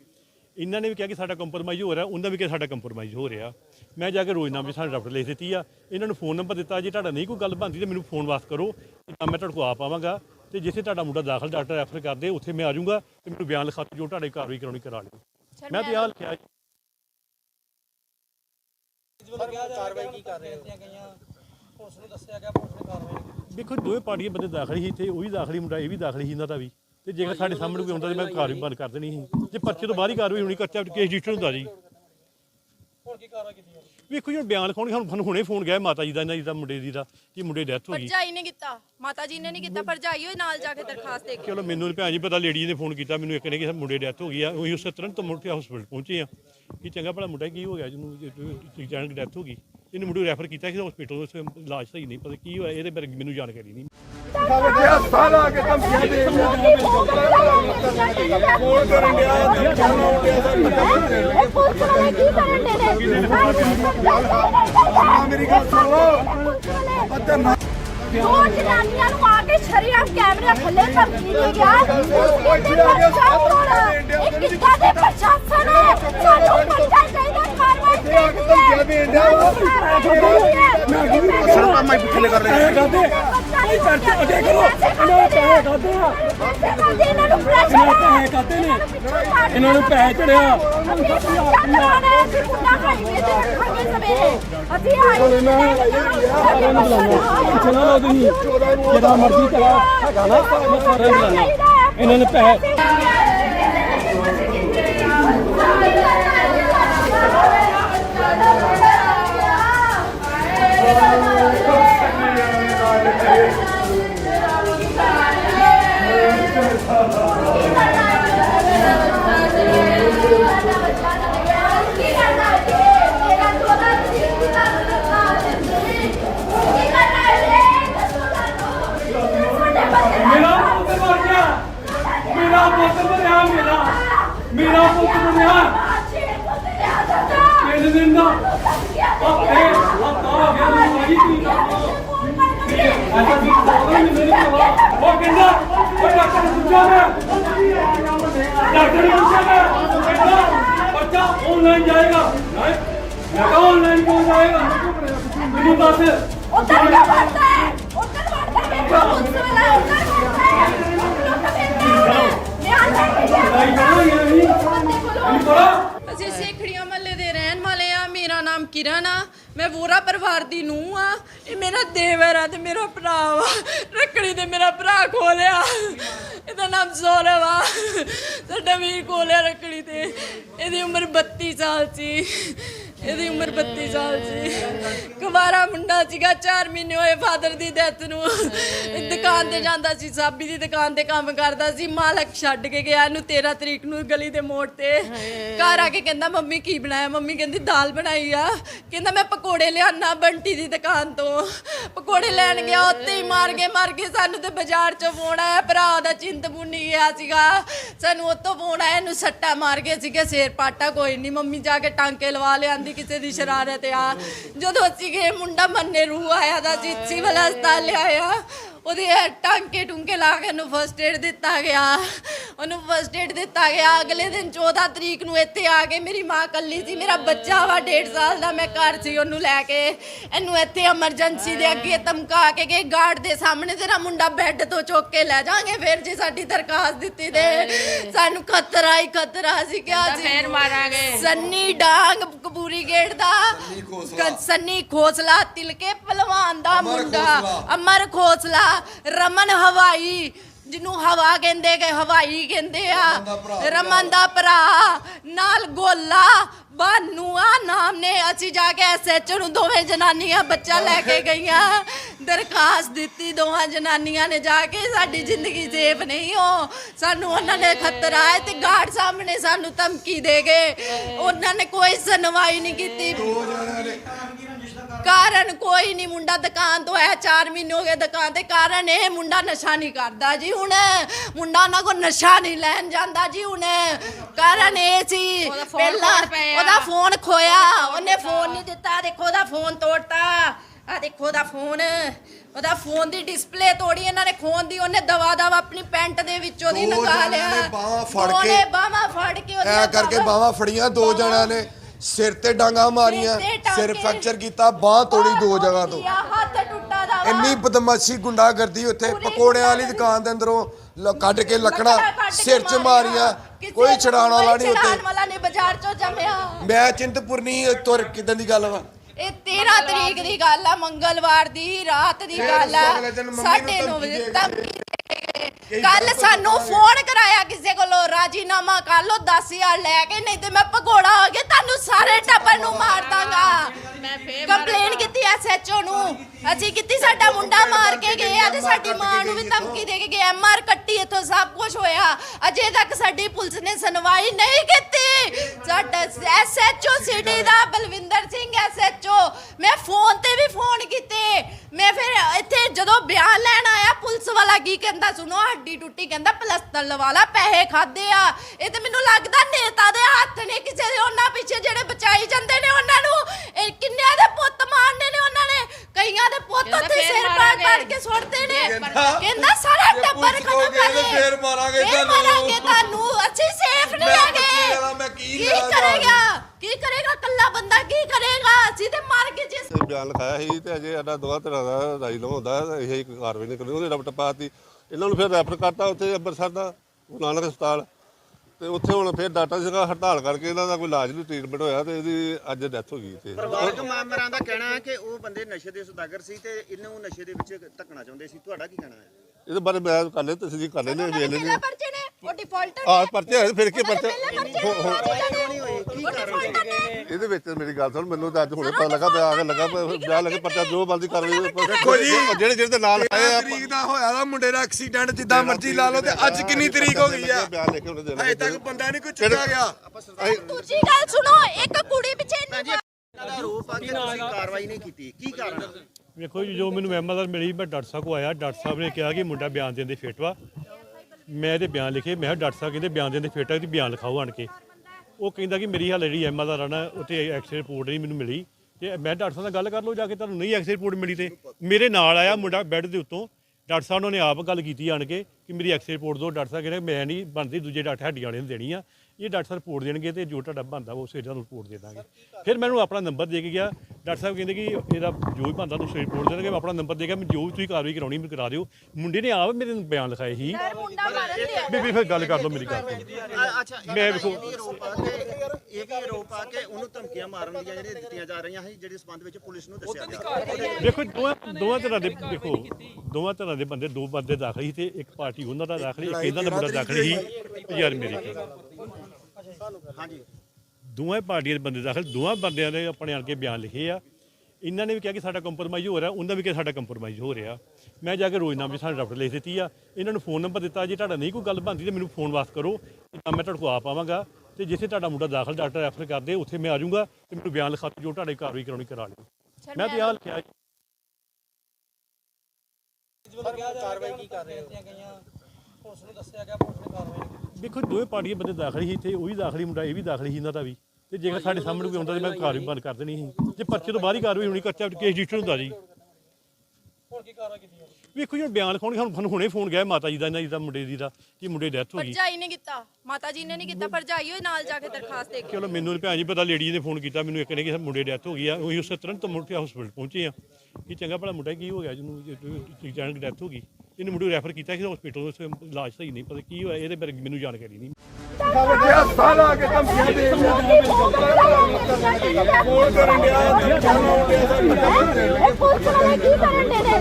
ਇਹਨਾਂ ਨੇ ਵੀ ਕਿਹਾ ਕਿ ਸਾਡਾ ਕੰਪਰੋਮਾਈਜ਼ ਹੋ ਰਿਹਾ ਉਹਨਾਂ ਵੀ ਕਿਹਾ ਸਾਡਾ ਕੰਪਰੋਮਾਈਜ਼ ਹੋ ਰਿਹਾ। ਮੈਂ ਜਾ ਕੇ ਰੋਜ਼ਨਾਮੇ ਸਾਨੂੰ ਰਫਟ ਲਿਖ ਦਿੱਤੀ ਆ। ਇਹਨਾਂ ਨੂੰ ਫੋਨ ਨੰਬਰ ਦਿੱਤਾ ਜੇ ਤੁਹਾਡਾ ਨਹੀਂ ਕੋਈ ਗੱਲ ਬਣਦੀ ਤੇ ਮੈਨੂੰ ਫੋਨ ਵਾਸ ਕਰੋ। ਤਾਂ ਮੈਂ ਤੁਹਾਡੇ ਕੋਲ ਆ ਪਾਵਾਂਗਾ ਤੇ ਜਿੱਥੇ ਤੁਹਾਡਾ ਮੁੰਡਾ ਦਾਖਲ ਡਾਕਟਰ ਰੈਫਰ ਕਰਦੇ ਉੱਥੇ ਮੈਂ ਆ ਜਾਊਂਗਾ ਤੇ ਮੈਨੂੰ ਬਿਆਨ ਲਿਖਾ ਦਿਓ, ਜੋ ਤੁਹਾਡੇ ਕਾਰਵਾਈ ਕਰਾਉਣੀ ਕਰਾ ਲਿਓ। ਮੈਂ ਤੇ ਆਹ ਲਿਖਿਆ ਜੀ। ਦੇਖੋ ਦੋਵੇਂ ਪਾਰਟੀਆਂ ਬੰਦੇ ਦਾਖਲ ਹੀ ਇੱਥੇ ਉਹ ਵੀ ਦਾਖਲੀ ਮੁੰਡਾ ਇਹ ਵੀ ਦਾਖਲੀ ਸੀ ਇਹਨਾਂ ਦਾ ਵੀ। ਤੇ ਜੇਕਰ ਸਾਡੇ ਸਾਹਮਣੇ ਕੋਈ ਆਉਂਦਾ ਤੇ ਮੈਂ ਕਾਰਵਾਈ ਬੰਦ ਕਰ ਦੇਣੀ ਸੀ। ਜੇ ਪਰਚੇ ਤੋਂ ਬਾਹਰ ਹੀ ਕਾਰਵਾਈ ਹੋਣੀ ਕੱਚਾ ਕੇਸ ਰਜਿਸਟਰ ਹੁੰਦਾ ਜੀ। ਹੁਣ ਕੀ ਕਾਰਵਾਈ ਕੀਤੀ ਵੇਖੋ ਜੀ ਬਿਆਨ ਲਿਖਾਉਣਗੇ ਸਾਨੂੰ ਹੁਣੇ ਫੋਨ ਗਿਆ ਮਾਤਾ ਜੀ ਦਾ ਇਹਨਾਂ ਜੀ ਦਾ ਮੁੰਡੇ ਦੀ ਦਾ ਕਿ ਮੁੰਡੇ ਡੈਥ ਹੋ ਗਈ। ਭਰਜਾਈ ਨੇ ਕੀਤਾ। ਮਾਤਾ ਜੀ ਨੇ ਨਹੀਂ ਕੀਤਾ ਭਰਜਾਈ ਹੋਈ ਨਾਲ ਜਾ ਕੇ ਦਰਖਾਸਤ ਦੇ ਕੇ ਚਲੋ ਮੈਨੂੰ ਨੀ ਭੈਣ ਜੀ ਪਤਾ ਲੇਡੀ ਨੇ ਫੋਨ ਕੀਤਾ ਮੈਨੂੰ ਇੱਕ ਨੇ ਕਿ ਮੁੰਡੇ ਡੈਥ ਹੋ ਗਈ ਆ ਉਹੀ ਉਸੇ ਤੁਰੰਤ ਮੁੜ ਕੇ ਹਸਪੀਟਲ ਪਹੁੰਚੇ ਆ। ਕਿ ਚੰਗਾ ਭਲਾ ਮੁੰਡਾ ਕੀ ਹੋ ਗਿਆ ਜਿਹਨੂੰ ਜਾਣ ਕੇ ਡੈਥ ਹੋ ਗਈ। ਇਹਨੂੰ ਮੁੰਡੇ ਰੈਫਰ ਕੀਤਾ ਕਿ ਹਸਪੀਟਲ ਉਸ ਇਲਾਜ ਸਹੀ ਨਹੀਂ ਪਤਾ ਕੀ ਹੋਇਆ ਇਹਦੇ ਬਾਰੇ ਮੈਨੂੰ ਜਾਣਕਾਰੀ ਨਹੀਂ। ਦੇ ਜਨਾਨੀਆਂ ਨੂੰ ਆ ਕੇ ਸ਼ਰੀਆਮ ਕੈਮਰੇ ਥੱਲੇ ਧਮਕੀ ਦੇ ਗਿਆ ਉਸ ਇਹ ਕਿੱਦਾਂ ਦੇ ਪ੍ਰਸ਼ਾਸਨ ਹੈ? ਸਾਨੂੰ ਬੱਚਾ ਚਾਹੀਦਾ ਕਾਰਵਾਈ ਚਾਹੀਦੀ ਹੈ। ਸਰ ਮੈਂ ਪਿੱਛੇ ਕਰ ਰਿਹਾ ਕਰਦੇ ਨਹੀਂ ਕਰਦੇ ਅਗੇ ਕਰੋ ਇਹਨਾਂ ਨੂੰ ਪੈਸੇ ਕਰਦੇ ਆ ਇਹਨਾਂ ਨੂੰ ਪੈਸੇ ਕਰਦੇ ਨੇ ਇਹਨਾਂ ਨੂੰ ਪੈਸੇ ਚੜਿਆ ਚਲਾ ਲਓ ਤੁਸੀਂ ਜਿਹੜਾ ਮਰਜ਼ੀ ਚਲਾ ਹੈਗਾ ਨਾ ਮੈਂ ਸਾਰਿਆਂ ਨੂੰ ਇਹਨਾਂ ਨੇ ਪੈਸੇ ਮੇਰਾ ਦੱਸ ਉੱਧਰ ਕਿਉਂ ਵੜਦਾ ਹੈ ਉੱਧਰ ਵੜਦਾ ਹੈ ਪੁਲਿਸ ਵਾਲਾ ਉੱਧਰ ਵੜਦਾ ਹੈ ਲੋਕ ਵੇਖਦੇ ਧਿਆਨ ਨਾਲ ਲੜਾਈ ਕਰਾਂਗੇ ਅਸੀਂ ਇਹਨੂੰ ਪਤਾ ਅਸੀਂ ਸੇਖੜੀਆਂ ਮਹੱਲੇ ਦੇ ਰਹਿਣ ਵਾਲੇ ਆ। ਮੇਰਾ ਨਾਮ ਕਿਰਨ ਆ। ਮੈਂ ਵੋਰਾ ਪਰਿਵਾਰ ਦੀ ਨੂੰਹ ਆ। ਇਹ ਮੇਰਾ ਦੇਵਰ ਆ ਤੇ ਮੇਰਾ ਭਰਾ ਵਾ। ਰੱਖੜੀ ਤੇ ਮੇਰਾ ਭਰਾ ਖੋਲਿਆ। ਇਹਦਾ ਨਾਮ ਸੌਰਵ ਆ। ਸਾਡਾ ਵੀਰ ਖੋਲਿਆ ਰੱਖੜੀ ਤੇ। ਇਹਦੀ ਉਮਰ 32 ਸਾਲ ਸੀ। ਇਹਦੀ ਉਮਰ 32 ਸਾਲ ਸੀ। ਕੁਵਾਰਾ ਮੁੰਡਾ ਸੀਗਾ 4 ਮਹੀਨੇ ਹੋਏ ਫਾਦਰ ਦੀ ਡੈਥ ਨੂੰ। ਇਹ ਦੁਕਾਨ ਤੇ ਜਾਂਦਾ ਸੀ ਸਾਬੀ ਦੀ ਦੁਕਾਨ ਤੇ ਕੰਮ ਕਰਦਾ ਸੀ। ਮਾਲਕ ਛੱਡ ਕੇ ਗਿਆ ਇਹਨੂੰ 13 ਤਰੀਕ ਨੂੰ ਗਲੀ ਦੇ ਮੋੜ ਤੇ। ਘਰ ਆ ਕੇ ਕਹਿੰਦਾ ਮੰਮੀ ਕੀ ਬਣਾਇਆ? ਮੰਮੀ ਕਹਿੰਦੀ ਦਾਲ ਬਣਾਈ ਆ। ਕਹਿੰਦਾ ਮੈਂ ਪਕੌੜੇ ਲਿਆਣਾ ਬੰਟੀ ਦੀ ਦੁਕਾਨ ਤੋਂ। ਪਕੌੜੇ ਲੈਣ ਗਿਆ ਉੱਤੇ ਹੀ ਮਾਰ ਕੇ ਮਾਰ ਕੇ ਸਾਨੂੰ ਤੇ ਬਾਜ਼ਾਰ ਚੋਂ ਫੋਨ ਆਇਆ ਭਰਾ ਦਾ ਚਿੰਤਪੁਰਨੀ ਗਿਆ ਸੀਗਾ। ਸਾਨੂੰ ਉੱਤੋਂ ਫੋਨ ਆਇਆ ਇਹਨੂੰ ਸੱਟਾ ਮਾਰ ਕੇ ਸੀਗੇ ਸਿਰ ਪਾਟਾ ਕੋਈ ਨਹੀਂ ਮੰਮੀ ਜਾ ਕੇ ਟਾਂਕੇ ਲਵਾ ਲਿਆਂਦੀ ਕਿਸੇ ਦੀ ਸ਼ਰਾਰਤ ਆ। ਜਦੋਂ ਅਸੀਂ ਗਏ, ਮੁੰਡਾ ਮੰਨੇ ਰੂਹ ਆਇਆ ਦਾ ਜਿੱਸੀ ਵਾਲਾ ਹਸਪਤਾਲ ਲਿਆਇਆ। ਉਹਦੇ ਟਾਂਕੇ ਟੁੰਕੇ ਲਾ ਕੇ ਉਹਨੂੰ ਫਸਟ ਏਡ ਦਿੱਤਾ ਗਿਆ। ਉਹਨੂੰ ਫਸਟ ਏਡ ਦਿੱਤਾ ਗਿਆ। ਅਗਲੇ ਦਿਨ 14 ਤਰੀਕ ਨੂੰ ਇੱਥੇ ਆ ਕੇ ਮੇਰੀ ਮਾਂ ਕੱਲੀ ਸੀ। ਮੇਰਾ ਬੱਚਾ ਵਾ 1.5 ਸਾਲ ਦਾ ਮੈਂ ਘਰ ਸੀ ਉਹਨੂੰ ਲੈ ਕੇ। ਇਹਨੂੰ ਇੱਥੇ ਐਮਰਜੈਂਸੀ ਦੇ ਅੱਗੇ ਧਮਕਾ ਕੇ ਗਏ। ਗਾਰਡ ਦੇ ਸਾਹਮਣੇ ਤੇਰਾ ਮੁੰਡਾ ਬੈੱਡ ਤੋਂ ਚੁੱਕ ਕੇ ਲੈ ਜਾਾਂਗੇ। ਫਿਰ ਜੇ ਸਾਡੀ ਦਰਖਾਸਤ ਦਿੱਤੀ ਤੇ ਸਾਨੂੰ ਖਤਰਾ ਹੀ ਖਤਰਾ ਸੀ ਕਿਹਾ ਸੀ ਫੇਰ ਮਾਰਾਂਗੇ। ਸੰਨੀ ਡਾਂਗ ਕਪੂਰੀ ਗੇਟ ਦਾ। ਕ- ਸੰਨੀ ਖੋਸਲਾ ਤਿਲਕੇ ਪਹਿਲਵਾਨ ਦਾ ਮੁੰਡਾ। ਅਮਰ ਖੋਸਲਾ। ਰਮਨ ਹਵਾਈ ਜਿਹਨੂੰ ਹਵਾ ਕਹਿੰਦੇ ਕਿ ਹਵਾਈ ਕਹਿੰਦੇ ਆ। ਰਮਨ ਦਾ ਭਰਾ ਨਾਲ ਗੋਲਾ ਬਾਨੂ ਆ ਨਾਮ ਨੇ ਅਸੀਂ ਜਾ ਕੇ ਐਸਐਚਓ ਨੂੰ ਦੋਵੇਂ ਜਨਾਨੀਆਂ ਬੱਚਾ ਲੈ ਕੇ ਗਈਆਂ। ਦਰਖਾਸਤ ਦਿੱਤੀ ਦੋਵਾਂ ਜਨਾਨੀਆਂ ਨੇ ਜਾ ਕੇ ਸਾਡੀ ਜ਼ਿੰਦਗੀ ਸੇਫ ਨਹੀਂ ਹੋ ਸਾਨੂੰ ਉਹਨਾਂ ਨੇ ਖਤਰਾ ਹੈ ਤੇ ਗਾਰਡ ਸਾਹਮਣੇ ਸਾਨੂੰ ਧਮਕੀ ਦੇ ਗਏ। ਉਹਨਾਂ ਨੇ ਕੋਈ ਸੁਣਵਾਈ ਨਹੀਂ ਕੀਤੀ। ਕਾਰਨ ਕੋਈ ਨਹੀਂ ਮੁੰਡਾ ਦੁਕਾਨ ਤੋਂ ਆਇਆ 4 ਮਹੀਨੇ ਹੋ ਗਏ ਦੁਕਾਨ ਤੇ। ਕਾਰਨ ਇਹ ਮੁੰਡਾ ਨਸ਼ਾ ਨਹੀਂ ਕਰਦਾ ਜੀ ਹੁਣ। ਮੁੰਡਾ ਉਹਨਾਂ ਕੋ ਨਸ਼ਾ ਨਹੀਂ ਲੈਣ ਜਾਂਦਾ ਜੀ ਹੁਣ। ਕਾਰਨ ਇਹ ਸੀ ਪਹਿਲਾਂ ਉਹਦਾ ਫੋਨ ਖੋਇਆ ਉਹਨੇ ਫੋਨ ਨਹੀਂ ਦਿੱਤਾ ਦੇਖੋ ਉਹਦਾ ਫੋਨ ਤੋੜਤਾ ਆ ਦੇਖੋ ਉਹਦਾ ਫੋਨ ਉਹਦਾ ਫੋਨ ਦੀ ਡਿਸਪਲੇ ਤੋੜੀ ਇਹਨਾਂ ਨੇ ਖੋਨ ਦੀ ਉਹਨੇ ਦਵਾ ਦਵਾ ਆਪਣੀ ਪੈਂਟ ਦੇ ਵਿੱਚੋਂ ਦੀ ਦੋ ਜਣਿਆਂ ਲਿਆ ਨੇ ਬਾਹਾਂ ਫੜ ਉਹਨੇ ਕੇ- ਬਾਹਾਂ ਫੜ ਕੇ ਐ ਕਰਕੇ ਬਾਹਾਂ ਫੜੀਆਂ ਦੋ ਜਣਿਆਂ ਨੇ ਸਿਰ ਤੇ ਡਾਂਗਾ ਮਾਰੀਆਂ ਸਿਰ ਤੇ ਸਿਰ ਟਾਂਗੇ। ਫ੍ਰੈਕਚਰ ਕੀਤਾ ਬਾਹ ਤੋੜੀ ਦੋ ਜਗ੍ਹਾ ਤੋਂ ਹੱਥ ਟੁੱਟਾ ਦਾ ਵਾ। ਇੰਨੀ ਬਦਮਾਸ਼ੀ ਗੁੰਡਾਗਰਦੀ ਉੱਥੇ ਪਕੌੜਿਆਂ ਵਾਲੀ। ਦੁਕਾਨ ਦੇ ਅੰਦਰੋਂ ਲ- ਕੱਢ ਕੇ ਲੱਕੜਾਂ ਸਿਰ 'ਚ ਮਾਰੀਆਂ। ਕੋਈ ਛਡਾਣ ਵਾਲਾ ਨਹੀਂ ਛਡਾਣ ਉੱਥੇ ਵਾਲਾ ਨਹੀਂ ਬਾਜ਼ਾਰ ਚੋਂ ਜੰਮਿਆ। ਮੈਂ ਚਿੰਤਪੁਰਨੀ ਤੁਰ ਕਿਦਾਂ ਦੀ ਗੱਲ ਵਾ? ਇਹ 13 ਤਰੀਕ ਦੀ। ਗੱਲ ਆ ਮੰਗਲਵਾਰ ਦੀ ਰਾਤ ਦੀ ਫਿਰ ਗੱਲ ਆ। ਅਗਲੇ ਦਿਨ ਮੰਮੀ ਨੂੰ ਸਾਢੇ ਨੌ ਧਮਕੀ ਵਜੇ ਦੇ ਧਮਕੀ ਕੱਲ ਸਾਨੂੰ ਫੋਨ ਕਰਾਇਆ ਕਿਸੇ ਕੋਲੋਂ ਰਾਜੀਨਾਮਾ ਕਰ ਲੋ 10000 ਲੈ ਕੇ ਨਹੀਂ ਤੇ ਮੈਂ ਭਗੋੜਾ ਹੋ ਗਿਆ ਤੁਹਾਨੂੰ ਸਾਰੇ ਟੱਬਰ ਨੂੰ ਮਾਰ ਦਾਂਗਾ। ਕੰਪਲੇਨ ਕੀਤੀ ਐਸਐਚਓ ਨੂੰ। ਅਸੀਂ ਕੀਤੀ ਸਾਡਾ ਮੁੰਡਾ ਮਾਰ ਕੇ ਗਏ ਆ ਤੇ ਸਾਡੀ ਮਾਂ ਨੂੰ ਵੀ ਧਮਕੀ ਦੇ ਕੇ ਗਏ ਐਮਆਰ ਕੱਟੀ ਇੱਥੋਂ ਸਭ ਕੁਝ ਹੋਇਆ। ਅਜੇ ਤੱਕ ਸਾਡੀ ਪੁਲਿਸ ਨੇ ਸੁਣਵਾਈ ਨਹੀਂ ਕੀਤੀ। ਸਾਡਾ ਐਸਐਚਓ ਸਿਟੀ ਦਾ ਬਲਵਿੰਦਰ ਸਿੰਘ ਐਸਐਚਓ ਮੈਂ ਫੋਨ ਤੇ ਵੀ ਫੋਨ ਕੀਤੇ। ਮੈਂ ਫਿਰ ਇੱਥੇ ਜਦੋਂ ਬਿਆਨ ਲੈਣ ਆਇਆ ਪੁਲਿਸ ਵਾਲਾ ਕੀ ਕਹਿੰਦਾ ਸੁਣੋ ਹੱਡੀ ਟੁੱਟੀ ਕਹਿੰਦਾ ਪਲਸਤਰ ਲਵਾ ਲਾ ਪੈਸੇ ਖਾਦੇ ਆ। ਇਹ ਤੇ ਮੈਨੂੰ ਲੱਗਦਾ ਨੇਤਾ ਦੇ ਹੱਥ ਨੇ ਕਿਸੇ ਦੇ ਉਹਨਾਂ ਪਿੱਛੇ ਜਿਹੜੇ ਬਚਾਈ ਜਾਂਦੇ ਨੇ ਉਹਨਾਂ ਨੂੰ। ਕਿੰਨਿਆਂ ਦੇ ਪੁੱਤ ਮਾਰਨੇ ਨੇ ਉਹਨਾਂ ਨੇ? ਕਈਆਂ ਦੇ ਪੁੱਤ ਉੱਥੇ ਸਿਰ ਪਾੜ ਪਾੜ ਕੇ ਸੁੱਟਦੇ ਨੇ। ਕਹਿੰਦਾ ਸਾਰਾ ਜੇ ਟੱਬਰ ਪੁਲਿਸ ਖਤਮ ਗਏ ਤੇ ਕਰੇ ਫੇਰ ਮਾਰਾਂਗੇ ਫੇਰ ਤੁਹਾਨੂੰ। ਮਾਰਾਂਗੇ ਤੁਹਾਨੂੰ। ਅਸੀਂ ਸੇਫ ਨਹੀਂ ਮੈਂ ਹੈਗੇ। ਬੱਚੇ ਵਾਲਾ, ਮੈਂ ਕੀ ਕੀ ਕਰਾਂ ਕਰੇਗਾ? ਕੀ ਕਰੇਗਾ ਕੱਲਾ ਬੰਦਾ? ਕੀ ਕਰੇਗਾ? ਅਸੀਂ ਤੇ ਮਾਰ ਕੇ ਜਿਸ ਤੇ ਬਿਆਨ ਲਿਖਾਇਆ ਸੀ ਤੇ ਅਜੇ ਸਾਡਾ ਦੋਹਾਂ ਤਰ੍ਹਾਂ ਦਾ ਰਾਈ ਲਵਾਉਂਦਾ ਇਹ ਹੀ ਕਾਰਵਾਈ ਨਹੀਂ ਕਰਨੀ ਉਹਨੇ ਰਬਟ ਪਾਤੀ ਇਹਨਾਂ ਨੂੰ ਫਿਰ ਰੈਫਰ ਕਰਤਾ ਉੱਥੇ ਅੰਮ੍ਰਿਤਸਰ ਦਾ ਗੁਰੂ ਨਾਨਕ ਹਸਪਤਾਲ। ਤੇ ਉੱਥੇ ਹੁਣ ਫਿਰ ਡਾਟਾ ਸੀਗਾ ਹੜਤਾਲ ਕਰਕੇ ਇਹਨਾਂ ਦਾ ਕੋਈ ਇਲਾਜ ਨਹੀਂ ਟ੍ਰੀਟਮੈਂਟ ਹੋਇਆ ਤੇ ਇਹਦੀ ਅੱਜ ਡੈਥ ਹੋ ਗਈ ਤੇ ਪਰਿਵਾਰਕ ਮੈਂਬਰਾਂ ਦਾ ਕਹਿਣਾ ਹੈ ਕਿ ਉਹ ਬੰਦੇ ਨਸ਼ੇ ਦੇ ਸੁਦਾਗਰ ਸੀ ਤੇ ਇਹਨੂੰ ਨਸ਼ੇ ਦੇ ਵਿੱਚ ਧੱਕਣਾ ਚਾਹੁੰਦੇ ਸੀ। ਤੁਹਾਡਾ ਕੀ ਕਹਿਣਾ ਹੈ? ਇਹਦੇ ਬਾਰੇ ਮੈਂ ਕਰ ਲੈ ਤੁਸੀਂ ਕਰ ਲੈਣੇ ਵੇਖ ਲੈਣੇ ਉਹ ਡਿਫਾਲਟਰ ਆ ਪਰਚੇ ਹੋਏ, ਫਿਰ ਕੀ ਪਰਚੇ? ਹੋ- ਹੋ- ਨਹੀਂ ਹੋਈ ਕੀ ਕਾਰਨ ਹੈ ਇਹਦੇ ਵਿੱਚ ਮੇਰੀ ਗੱਲ ਸੁਣ ਮੈਨੂੰ ਤਾਂ ਅੱਜ ਹੁਣੇ ਪਤਾ ਲੱਗਾ ਪਿਆ ਆ ਕੇ ਲੱਗਾ ਵਿਆਹ ਲੱਗੇ ਪਰਚਾ ਜੋ ਬਲਦੀ ਕਰ ਰਹੀ ਦੇਖੋ ਜੀ, ਜਿਹੜੇ ਜਿਹੜੇ ਦੇ ਨਾਲ ਆਏ ਆ ਤਰੀਕ ਦਾ ਹੋਇਆ ਦਾ ਮੁੰਡੇ ਦਾ ਐਕਸੀਡੈਂਟ ਜਿੱਦਾਂ ਮਰਜ਼ੀ ਲਾ ਲਓ ਤੇ ਅੱਜ ਕਿੰਨੀ ਤਰੀਕ ਹੋ ਗਈ ਆ? ਬਿਆਨ ਲਿਖ ਕੇ ਉਹਨੇ ਦੇਣਾ। ਹਜੇ ਤੱਕ ਬੰਦਾ ਨਹੀਂ ਕੋਈ ਚੁੱਕਿਆ ਗਿਆ। ਦੂਜੀ ਗੱਲ ਸੁਣੋ ਇੱਕ ਕੁੜੀ ਪਿੱਛੇ ਭੈਣ ਜੀ ਇਹਨਾਂ ਦਾ ਆਰੋਪ ਆ ਕਿ ਤੁਸੀਂ ਕਾਰਵਾਈ ਨਹੀਂ ਕੀਤੀ। ਕੀ ਕਾਰਨ ਹੈ ਵੇਖੋ ਜੀ ਜੋ ਮੈਨੂੰ ਐਮਐਲਆਰ ਮਿਲੀ ਮੈਂ ਡਾਕਟਰ ਸਾਹਿਬ ਕੋ ਆਇਆ। ਡਾਕਟਰ ਸਾਹਿਬ ਨੇ ਕਿਹਾ ਕਿ ਮੁੰਡਾ ਬਿਆਨ ਦੇਣ ਦੇ ਫਿੱਟ ਵਾ। ਮੈਂ ਇਹਦੇ ਬਿਆਨ ਲਿਖੇ, ਮੈਂ ਕਿਹਾ ਡਾਕਟਰ ਸਾਹਿਬ ਕਹਿੰਦੇ ਬਿਆਨ ਦੇਣ ਦੇ ਫਿੱਟ ਆ ਤੇ ਬਿਆਨ ਲਿਖਾਓ ਆਣ ਕੇ। ਉਹ ਕਹਿੰਦਾ ਕਿ ਮੇਰੀ ਹਾਲੇ ਜਿਹੜੀ ਐਮਐਲਆਰ ਆ ਨਾ ਉੱਤੇ ਐਕਸਰੇ ਰਿਪੋਰਟ ਨਹੀਂ ਮੈਨੂੰ ਮਿਲੀ। ਤੇ ਮੈਂ ਡਾਕਟਰ ਸਾਹਿਬ ਨਾਲ ਗੱਲ ਕਰ ਲਓ ਜਾ ਕੇ, ਤੁਹਾਨੂੰ ਨਹੀਂ ਐਕਸਰੇ ਰਿਪੋਰਟ ਮਿਲੀ ਤੇ ਮੇਰੇ ਨਾਲ ਆਇਆ ਮੁੰਡਾ ਬੈੱਡ ਦੇ ਉੱਤੋਂ। ਡਾਕਟਰ ਸਾਹਿਬ ਉਹਨਾਂ ਨੇ ਆਪ ਗੱਲ ਕੀਤੀ ਆਣ ਕੇ ਕਿ ਮੇਰੀ ਐਕਸਰੇ ਰਿਪੋਰਟ ਦਿਓ। ਡਾਕਟਰ ਸਾਹਿਬ ਕਹਿੰਦੇ ਮੈਂ ਨਹੀਂ ਬਣਦੀ, ਦੂਜੇ ਡਾਕਟਰ ਹੱਡੀ ਵਾਲੇ ਨੂੰ ਦੇਣੀ ਆ। ਇਹ ਡਾਕਟਰ ਸਾਹਿਬ ਰਿਪੋਰਟ ਦੇਣਗੇ ਤੇ ਜੋ ਤੁਹਾਡਾ ਬਣਦਾ ਉਹ ਸਵੇਰੇ ਤੁਹਾਨੂੰ ਰਿਪੋਰਟ ਦੇ ਦਾਂਗੇ। ਫਿਰ ਮੈਨੂੰ ਆਪਣਾ ਨੰਬਰ ਦੇ ਕੇ ਗਿਆ। ਡਾਕਟਰ ਸਾਹਿਬ ਕਹਿੰਦੇ ਕਿ ਇਹਦਾ ਜੋ ਵੀ ਬਣਦਾ ਤੁਸੀਂ ਰਿਪੋਰਟ ਦੇਣਗੇ ਮੈਂ ਆਪਣਾ ਨੰਬਰ ਦੇ ਗਿਆ ਮੈਂ ਜੋ ਵੀ ਤੁਸੀਂ ਕਾਰਵਾਈ ਕਰਾਉਣੀ ਮੈਨੂੰ ਕਰਾ ਦਿਓ। ਮੁੰਡੇ ਨੇ ਆਪ ਮੇਰੇ ਨੂੰ ਬਿਆਨ ਲਿਖਾਏ ਸੀ। ਬੀਬੀ ਫਿਰ ਗੱਲ ਕਰ ਲਓ ਮੇਰੀ ਗੱਲ। ਅੱਛਾ ਮੈਂ ਮੈਂ ਵੇਖੋ- ਇਹ ਵੀ ਆਰੋਪ ਆ ਕਿ ਉਹਨੂੰ ਧਮਕੀਆਂ ਮਾਰਨ ਦੀਆਂ ਜਿਹੜੀਆਂ ਦਿੱਤੀਆਂ ਜਾ ਰਹੀਆਂ ਸੀ ਜਿਹੜੇ ਸਬੰਧ ਵਿੱਚ ਪੁਲਿਸ ਨੂੰ ਦੱਸਿਆ ਗਿਆ। ਦੇਖੋ ਦੋਵਾਂ ਦੋਵਾਂ ਤਰ੍ਹਾਂ ਦੇ ਦੇਖੋ ਦੋਵਾਂ ਤਰ੍ਹਾਂ ਦੇ ਬੰਦੇ ਦੋ ਬੰਦੇ ਦਾਖਲ ਸੀ ਤੇ ਇੱਕ ਪਾਰਟੀ ਉਹਨਾਂ ਦਾ ਦਾਖਲ ਸੀ ਇੱਕ ਇਹਨਾਂ ਦਾ ਮੁੰਡਾ ਦਾਖਲ ਸੀ। ਯਾਰ ਮੇਰੇ ਕੋਲ ਹਾਂਜੀ। ਦੋਵਾਂ ਪਾਰਟੀਆਂ ਦੇ ਬੰਦੇ ਦਾਖਲ ਦੋਵਾਂ ਬੰਦਿਆਂ ਨੇ ਆਪਣੇ ਆਣ ਕੇ ਬਿਆਨ ਲਿਖੇ ਆ। ਇਹਨਾਂ ਨੇ ਵੀ ਕਿਹਾ ਕਿ ਸਾਡਾ ਕੰਪਰੋਮਾਈਜ਼ ਹੋ ਰਿਹਾ ਉਹਨਾਂ ਵੀ ਕਿਹਾ ਸਾਡਾ ਕੰਪਰੋਮਾਈਜ਼ ਹੋ ਰਿਹਾ। ਮੈਂ ਜਾ ਕੇ ਰੋਜ਼ਨਾਮੇ ਸਾਨੂੰ ਡਾਕਟਰ ਲਿਖ ਦਿੱਤੀ ਆ। ਇਹਨਾਂ ਨੂੰ ਫੋਨ ਨੰਬਰ ਦਿੱਤਾ ਜੇ ਤੁਹਾਡਾ ਨਹੀਂ ਕੋਈ ਗੱਲ ਬਣਦੀ ਤੇ ਮੈਨੂੰ ਫੋਨ ਵਾਸ ਕਰੋ ਤਾਂ ਮੈਂ ਤੁਹਾਡੇ ਕੋਲ ਆ ਪਾਵਾਂਗਾ ਤੇ ਜਿੱਥੇ ਤੁਹਾਡਾ ਮੁੰਡਾ ਦਾਖਲ ਡਾਕਟਰ ਰੈਫਰ ਕਰਦੇ ਉੱਥੇ ਮੈਂ ਆ ਜਾਊਂਗਾ ਤੇ ਮੈਨੂੰ ਬਿਆਨ ਲਿਖਾ ਦਿਓ ਜੋ ਤੁਹਾਡੇ ਕਾਰਵਾਈ ਕਰਾਉਣੀ ਕਰਾ ਲਿਓ। ਮੈਂ ਤੇ ਆਹ ਲਿਖਿਆ ਜੀ। ਦੇਖੋ ਦੋਵੇਂ ਪਾਰਟੀਆਂ ਬੰਦੇ ਦਾਖਲ ਸੀ ਇੱਥੇ ਉਹ ਵੀ ਦਾਖਲੀ ਮੁੰਡਾ ਇਹ ਵੀ ਦਾਖਲ ਸੀ ਇਹਨਾਂ ਦਾ ਵੀ। ਤੇ ਜੇਕਰ ਸਾਡੇ ਸਾਹਮਣੇ ਕੋਈ ਆਉਂਦਾ ਤੇ ਮੈਂ ਕਾਰਵਾਈ ਬੰਦ ਕਰ ਦੇਣੀ ਸੀ। ਜੇ ਪਰਚੇ ਤੋਂ ਬਾਹਰ ਹੀ ਕਾਰਵਾਈ ਹੋਣੀ ਕੱਚਾ ਕੇਸ ਰਜਿਸਟਰ ਹੁੰਦਾ ਜੀ। ਵੇਖੋ ਜੀ ਹੁਣ ਬਿਆਨ ਲਿਖਾਉਣਗੇ ਸਾਨੂੰ ਸਾਨੂੰ ਹੁਣੇ ਫੋਨ ਗਿਆ ਮਾਤਾ ਜੀ ਦਾ ਇਹਨਾਂ ਜੀ ਦਾ ਮੁੰਡੇ ਦੀ ਦਾ ਕਿ ਮੁੰਡੇ ਡੈਥ ਹੋ ਗਈ। ਭਰਜਾਈ ਨੇ ਕੀਤਾ। ਮਾਤਾ ਜੀ ਨੇ ਨਹੀਂ ਕੀਤਾ ਭਰਜਾਈ ਹੋਏ ਨਾਲ ਜਾ ਕੇ ਦਰਖਾਸਤ ਦੇ ਕੇ ਚਲੋ ਮੈਨੂੰ ਨਹੀਂ ਭੈਣ ਜੀ ਪਤਾ ਲੇਡੀ ਨੇ ਫੋਨ ਕੀਤਾ ਮੈਨੂੰ ਇੱਕ ਨੇ ਕਿ ਮੁੰਡੇ ਡੈਥ ਹੋ ਗਈ ਆ ਉਹੀ ਉਸੇ ਤੁਰੰਤ ਮੁੜ ਕੇ ਹਸਪੀਟਲ ਪਹੁੰਚੇ ਆ। ਕਿ ਚੰਗਾ ਭਲਾ ਮੁੰਡਾ ਕੀ ਹੋ ਗਿਆ, ਜਿਹਨੂੰ ਜਾਣ ਡੈਥ ਹੋ ਗਈ। ਇਹਨੂੰ ਮੁੰਡੇ ਰੈਫਰ ਕੀਤਾ ਕਿ ਹਸਪੀਟਲ ਉਸ ਇਲਾਜ ਸਹੀ ਨਹੀਂ, ਪਤਾ ਕੀ ਹੋਇਆ, ਇਹਦੇ ਬਾਰੇ ਮੈਨੂੰ ਜਾਣਕਾਰੀ ਨਹੀਂ। ਵੱਡਿਆ ਸਾਲਾ ਕੇ ਧਮਕੀਆਂ ਦੇ ਫੋਨ ਕਰਨ ਡਿਆ ਇਹ ਪੁਲਿਸ ਵਾਲੇ ਕੀ ਕਰਨ ਦੇ ਨੇ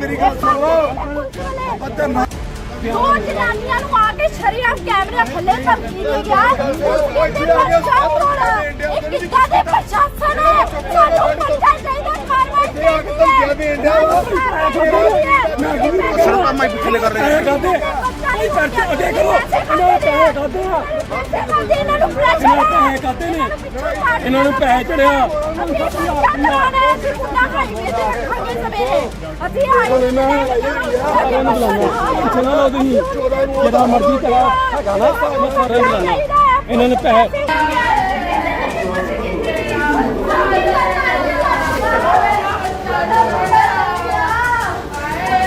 ਮੇਰੀ ਗੱਲ ਸੁਣ ਲਓ ਬੱਦਰ ਨਾ ਦੋ ਜਨਾਨੀਆਂ ਨੂੰ ਆ ਕੇ ਸ਼ਰੀਆਮ ਕੈਮਰੇ ਥੱਲੇ ਧਮਕੀ ਦੇ ਗਿਆ। ਉਸ ਦੇ ਪ੍ਰਸ਼ਾਸਨ ਇਹ ਕਿੱਦਾਂ ਦੇ ਪ੍ਰਸ਼ਾਸਨ ਹੈ ਸਾਨੂੰ ਪਤਾ ਚਾਹੀਦਾ ਕਾਰਵਾਈ ਧਮਕੀਆਂ ਦੇਣ ਡਿਆ ਸਰ ਮੈਂ ਪਿੱਛੇ ਕਰ ਰਿਹਾ ਕਰਦੇ ਇਹ ਪਰਚੇ ਅੱਗੇ ਕਰੋ ਇਹਨਾਂ ਪੈਸੇ ਕਰਦੇ ਆ ਇਹਨਾਂ ਨੂੰ ਪੈਸੇ ਕਰਦੇ ਨੇ ਇਹਨਾਂ ਨੂੰ ਪੈਸੇ ਚੜਿਆ ਨੂੰ ਜਿਹੜਾ ਮਰਜ਼ੀ ਚਲਾ ਹੈਗਾ ਨਾ ਮੈਂ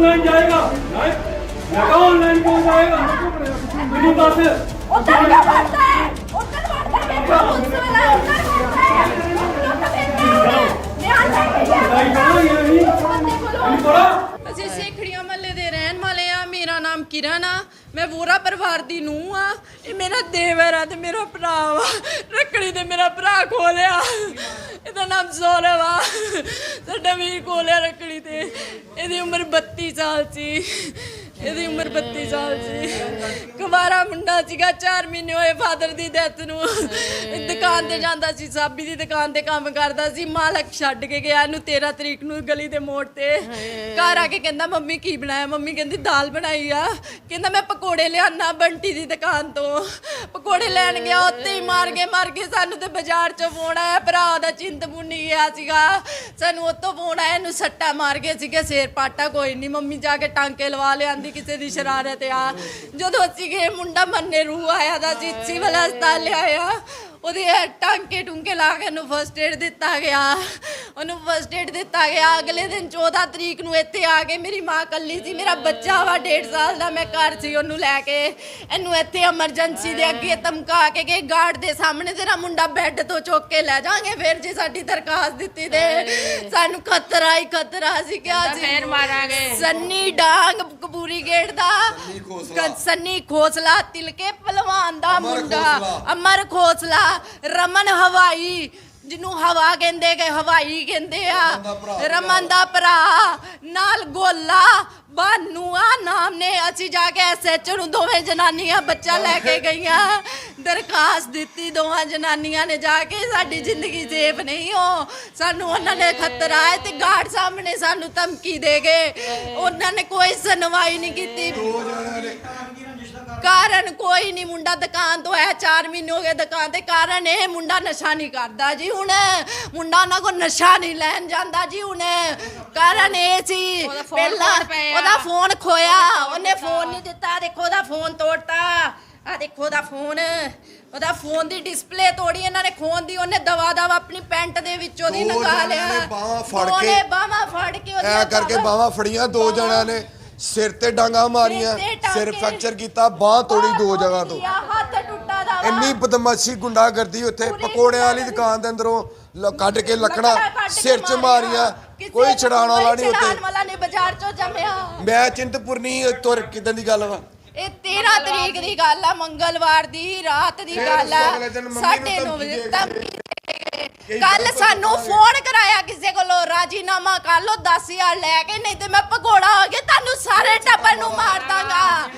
ਬੱਚਾ ਆਨਲਾਈਨ ਜਾਏਗਾ। ਨਹੀਂ ਮੈਂ ਕਹਾਂ ਆਨਲਾਈਨ ਕਿਉਂ ਜਾਏਗਾ? ਮੈਨੂੰ ਦੱਸ। ਉੱਧਰ ਕਿਉਂ ਵੜਦਾ ਹੈ? ਉੱਧਰ ਵੜਦਾ ਹੈ? ਪੁਲਿਸ ਵਾਲਾ ਉੱਧਰ ਵੜਦਾ ਹੈ। ਉੱਧਰ ਵੜਦਾ ਹੈ ਧਿਆਨ ਰੱਖਿਓ ਭਾਈ ਕਹਾਂ ਇਹ ਨਹੀਂ ਇਹਨੂੰ ਪੜਾ ਅਸੀਂ ਸੇਖੜੀਆਂ ਮਹੱਲੇ ਦੇ ਰਹਿਣ ਵਾਲੇ ਆ। ਮੇਰਾ ਨਾਮ ਕਿਰਨ ਆ। ਮੈਂ ਵੋਰਾ ਪਰਿਵਾਰ ਦੀ ਨੂੰਹ ਆ, ਇਹ ਮੇਰਾ ਦੇਵਰ ਆ ਤੇ ਮੇਰਾ ਭਰਾ ਵਾ। ਰੱਖੜੀ ਤੇ ਮੇਰਾ ਭਰਾ ਖੋਲਿਆ। ਇਹਦਾ ਨਾਮ ਸੌਰਵ ਆ। ਸਾਡਾ ਵੀਰ ਖੋਲਿਆ ਰੱਖੜੀ ਤੇ। ਇਹਦੀ ਉਮਰ 32 ਸਾਲ ਸੀ। ਇਹਦੀ ਉਮਰ 32 ਸਾਲ ਸੀ। ਕੁਵਾਰਾ ਮੁੰਡਾ ਸੀਗਾ 4 ਮਹੀਨੇ ਹੋਏ ਫਾਦਰ ਦੀ ਡੈਥ ਨੂੰ। ਇਹ ਦੁਕਾਨ ਤੇ ਜਾਂਦਾ ਸੀ ਸਾਬੀ ਦੀ ਦੁਕਾਨ ਤੇ ਕੰਮ ਕਰਦਾ ਸੀ। ਮਾਲਕ ਛੱਡ ਕੇ ਗਿਆ ਇਹਨੂੰ 13 ਤਰੀਕ ਨੂੰ ਗਲੀ ਦੇ ਮੋੜ ਤੇ। ਘਰ ਆ ਕੇ ਕਹਿੰਦਾ ਮੰਮੀ ਕੀ ਬਣਾਇਆ? ਮੰਮੀ ਕਹਿੰਦੀ ਦਾਲ ਬਣਾਈ ਆ। ਕਹਿੰਦਾ ਮੈਂ ਪਕੌੜੇ ਲਿਆਣਾ ਬੰਟੀ ਦੀ ਦੁਕਾਨ ਤੋਂ। ਪਕੌੜੇ ਲੈਣ ਗਿਆ ਉੱਤੇ ਹੀ ਮਾਰ ਕੇ ਮਾਰ ਕੇ ਸਾਨੂੰ ਤੇ ਬਾਜ਼ਾਰ ਚੋਂ ਫੋਨ ਆਇਆ ਭਰਾ ਦਾ ਚਿੰਤਪੁਰਨੀ ਗਿਆ ਸੀਗਾ। ਸਾਨੂੰ ਉੱਤੋਂ ਫੋਨ ਆਇਆ ਇਹਨੂੰ ਸੱਟਾ ਮਾਰ ਕੇ ਸੀਗੇ ਸਿਰ ਪਾਟਾ ਕੋਈ ਨਹੀਂ ਮੰਮੀ ਜਾ ਕੇ ਟਾਂਕੇ ਲਵਾ ਲਿਆਂਦੀ ਕਿਸੇ ਦੀ ਸ਼ਰਾਰਤ ਆ। ਜਦੋਂ ਅਸੀਂ ਗਏ, ਮੁੰਡਾ ਮੰਨੇ ਰੂਹ ਆਇਆ ਦਾ ਸੀ ਸਿਵਲ ਹਸਪਤਾਲ ਲਿਆਇਆ। ਉਹਦੇ ਟਾਂਕੇ ਟੁੰਕੇ ਲਾ ਕੇ ਉਹਨੂੰ ਫਸਟ ਏਡ ਦਿੱਤਾ ਗਿਆ। ਉਹਨੂੰ ਫਸਟ ਏਡ ਦਿੱਤਾ ਗਿਆ। ਅਗਲੇ ਦਿਨ 14 ਤਰੀਕ ਨੂੰ ਇੱਥੇ ਆ ਕੇ ਮੇਰੀ ਮਾਂ ਕੱਲੀ ਸੀ। ਮੇਰਾ ਬੱਚਾ ਵਾ 1.5 ਸਾਲ ਦਾ ਮੈਂ ਘਰ ਸੀ ਉਹਨੂੰ ਲੈ ਕੇ। ਇਹਨੂੰ ਇੱਥੇ ਐਮਰਜੈਂਸੀ ਦੇ ਅੱਗੇ ਧਮਕਾ ਕੇ ਗਏ। ਗਾਰਡ ਦੇ ਸਾਹਮਣੇ ਤੇਰਾ ਮੁੰਡਾ ਬੈੱਡ ਤੋਂ ਚੁੱਕ ਕੇ ਲੈ ਜਾਾਂਗੇ। ਫਿਰ ਜੇ ਸਾਡੀ ਦਰਖਾਸਤ ਦਿੱਤੀ ਤੇ ਸਾਨੂੰ ਖਤਰਾ ਹੀ ਖਤਰਾ ਸੀ ਕਿਹਾ ਸੀ ਫੇਰ ਮਾਰਾਂਗੇ। ਸੰਨੀ ਡਾਂਗ ਕਬੂਰੀ ਗੇਟ ਦਾ। ਕ- ਸੰਨੀ ਖੋਸਲਾ ਤਿਲਕੇ ਪਹਿਲਵਾਨ ਦਾ ਮੁੰਡਾ। ਅਮਰ ਖੋਸਲਾ। ਰਮਨ ਹਵਾਈ ਜਿਹਨੂੰ ਹਵਾ ਕਹਿੰਦੇ ਕਿ ਹਵਾਈ ਕਹਿੰਦੇ ਆ। ਰਮਨ ਦਾ ਭਰਾ ਨਾਲ। ਗੋਲਾ ਬਾਨੂਆ ਨਾਮ ਨੇ। ਅਸੀਂ ਜਾ ਕੇ ਐਸਐਚਓ ਨੂੰ ਦੋਵੇਂ ਜਨਾਨੀਆਂ ਬੱਚਾ ਲੈ ਕੇ ਗਈਆਂ। ਦਰਖਾਸਤ ਦਿੱਤੀ ਦੋਵਾਂ ਜਨਾਨੀਆਂ ਨੇ ਜਾ ਕੇ ਸਾਡੀ ਜ਼ਿੰਦਗੀ ਸੇਫ ਨਹੀਂ ਹੋ ਸਾਨੂੰ ਉਹਨਾਂ ਨੇ ਖਤਰਾ ਹੈ ਤੇ ਗਾਰਡ ਸਾਹਮਣੇ ਸਾਨੂੰ ਧਮਕੀ ਦੇ ਗਏ। ਉਹਨਾਂ ਨੇ ਕੋਈ ਸੁਣਵਾਈ ਨਹੀਂ ਕੀਤੀ। ਕਾਰਨ ਕੋਈ ਨਹੀਂ ਮੁੰਡਾ ਦੁਕਾਨ ਤੋਂ ਆਇਆ 4 ਮਹੀਨੇ ਹੋ ਗਏ ਦੁਕਾਨ ਤੇ। ਕਾਰਨ ਇਹ ਮੁੰਡਾ ਨਸ਼ਾ ਨਹੀਂ ਕਰਦਾ ਜੀ ਹੁਣ। ਮੁੰਡਾ ਉਹਨਾਂ ਕੋ ਨਸ਼ਾ ਨਹੀਂ ਲੈਣ ਜਾਂਦਾ ਜੀ ਹੁਣ। ਕਾਰਨ ਇਹ ਸੀ ਪਹਿਲਾਂ ਉਹਦਾ ਫੋਨ ਖੋਇਆ ਉਹਨੇ ਫੋਨ ਨਹੀਂ ਦਿੱਤਾ ਦੇਖੋ ਉਹਦਾ ਫੋਨ ਤੋੜਤਾ। ਆ ਦੇਖੋ ਉਹਦਾ ਫੋਨ ਉਹਦਾ ਫੋਨ ਦੀ ਡਿਸਪਲੇ ਤੋੜੀ ਇਹਨਾਂ ਨੇ ਖੋਨ ਦੀ ਉਹਨੇ ਦਵਾ ਦਵਾ ਆਪਣੀ ਪੈਂਟ ਦੇ ਵਿੱਚ ਉਹਦੀ ਦੋ ਲਗਾ ਲਿਆ। ਨੇ ਬਾਹਾਂ ਫੜ ਕੇ- ਉਹਨੇ ਬਾਹਾਂ ਫੜ ਕੇ ਉਹਦੀਆਂ ਕਰਕੇ ਬਾਹਾਂ- ਫੜੀਆਂ ਦੋ ਜਣਿਆਂ ਨੇ। ਸਿਰ ਤੇ ਡਾਂਗਾ ਮਾਰੀਆਂ ਸਿਰ ਤੇ ਟਾਂਕੇ। ਸਿਰ ਫ੍ਰੈਕਚਰ ਕੀਤਾ ਬਾਹ ਤੋੜੀ ਦੋ ਜਗ੍ਹਾ ਤੋਂ ਆ ਹੱਥ ਟੁੱਟਾ ਦਾ ਵਾ। ਇੰਨੀ ਬਦਮਾਸ਼ੀ ਗੁੰਡਾਗਰਦੀ ਉੱਥੇ ਪੂਰੀ ਪਕੌੜਿਆਂ ਵਾਲੀ। ਦੁਕਾਨ ਦੇ ਅੰਦਰੋਂ ਲ- ਕੱਢ ਕੇ ਲੱਕੜਾਂ ਲੱਕੜਾਂ ਕੱਢ ਕੇ ਸਿਰ 'ਚ ਮਾਰੀਆਂ ਕਿਸੇ ਕੋਈ ਛਡਾਣ ਵਾਲਾ ਨਹੀਂ ਕੋਈ ਛਡਾਣ ਉੱਥੇ ਵਾਲਾ ਨਹੀਂ ਬਾਜ਼ਾਰ ਚੋਂ ਜੰਮਿਆ ਮੈਂ ਚਿੰਤਪੁਰਨੀ ਤੁਰ ਕਿਦਾਂ ਦੀ ਗੱਲ ਵਾ ਇਹ 13 ਤਰੀਕ ਦੀ ਗੱਲ ਆ ਮੰਗਲਵਾਰ ਦੀ ਰਾਤ ਦੀ ਫਿਰ ਗੱਲ ਆ ਅਗਲੇ ਦਿਨ ਮੰਮੀ ਨੂੰ ਸਾਢੇ ਨੌ ਧਮਕੀ ਵਜੇ ਦੇ ਧਮਕੀ ਕਈ ਕੱਲ ਸਾਨੂੰ। ਫੋਨ ਕਰਾਇਆ ਕਿਸੇ ਕੋਲੋਂ ਰਾਜੀਨਾਮਾ ਕਰ ਲੋ 10000 ਲੈ ਕੇ ਨਹੀਂ ਤੇ ਮੈਂ ਭਗੋੜਾ ਹੋ ਕੇ ਤੁਹਾਨੂੰ ਸਾਰੇ ਟੱਬਰ ਨੂੰ ਮਾਰ ਦਾਂਗਾ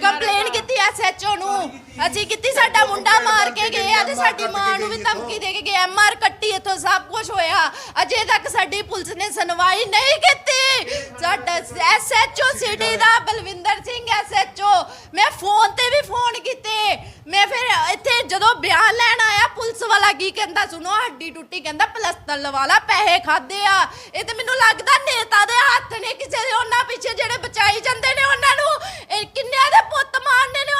ਕੰਪਲੇਨ ਕੀਤੀ ਐਸਐਚਓ ਨੂੰ। ਅਸੀਂ ਕੀਤੀ ਸਾਡਾ ਮੁੰਡਾ ਮਾਰ ਕੇ ਗਏ ਆ ਤੇ ਸਾਡੀ ਮਾਂ ਨੂੰ ਵੀ ਧਮਕੀ ਦੇ ਕੇ ਗਏ ਐਮਆਰ ਕੱਟੀ ਇੱਥੋਂ ਸਭ ਕੁਝ ਹੋਇਆ। ਅਜੇ ਤੱਕ ਸਾਡੀ ਪੁਲਿਸ ਨੇ ਸੁਣਵਾਈ ਨਹੀਂ ਕੀਤੀ। ਸਾਡਾ ਐਸਐਚਓ ਸਿਟੀ ਦਾ ਬਲਵਿੰਦਰ ਸਿੰਘ ਐਸਐਚਓ ਮੈਂ ਫੋਨ ਤੇ ਵੀ ਫੋਨ ਕੀਤੇ। ਮੈਂ ਫਿਰ ਇੱਥੇ ਜਦੋਂ ਬਿਆਨ ਲੈਣ ਆਇਆ, ਪੁਲਿਸ ਵਾਲਾ ਕੀ ਕਹਿੰਦਾ, ਸੁਣੋ, ਹੱਡੀ ਟੁੱਟੀ ਕਹਿੰਦਾ, ਪਲਸਤਰ ਲਵਾ ਲਾ, ਪੈਸੇ ਖਾਦੇ ਆ। ਇਹ ਤੇ ਮੈਨੂੰ ਲੱਗਦਾ ਨੇਤਾ ਦੇ ਹੱਥ ਨੇ ਕਿਸੇ ਦੇ ਉਹਨਾਂ ਪਿੱਛੇ ਜਿਹੜੇ ਬਚਾਈ ਜਾਂਦੇ ਨੇ ਉਹਨਾਂ ਨੂੰ। ਇਹ ਕਿੰਨਿਆਂ ਦੇ ਪੁੱਤ ਮਾਰਨੇ ਨੇ ਨੇ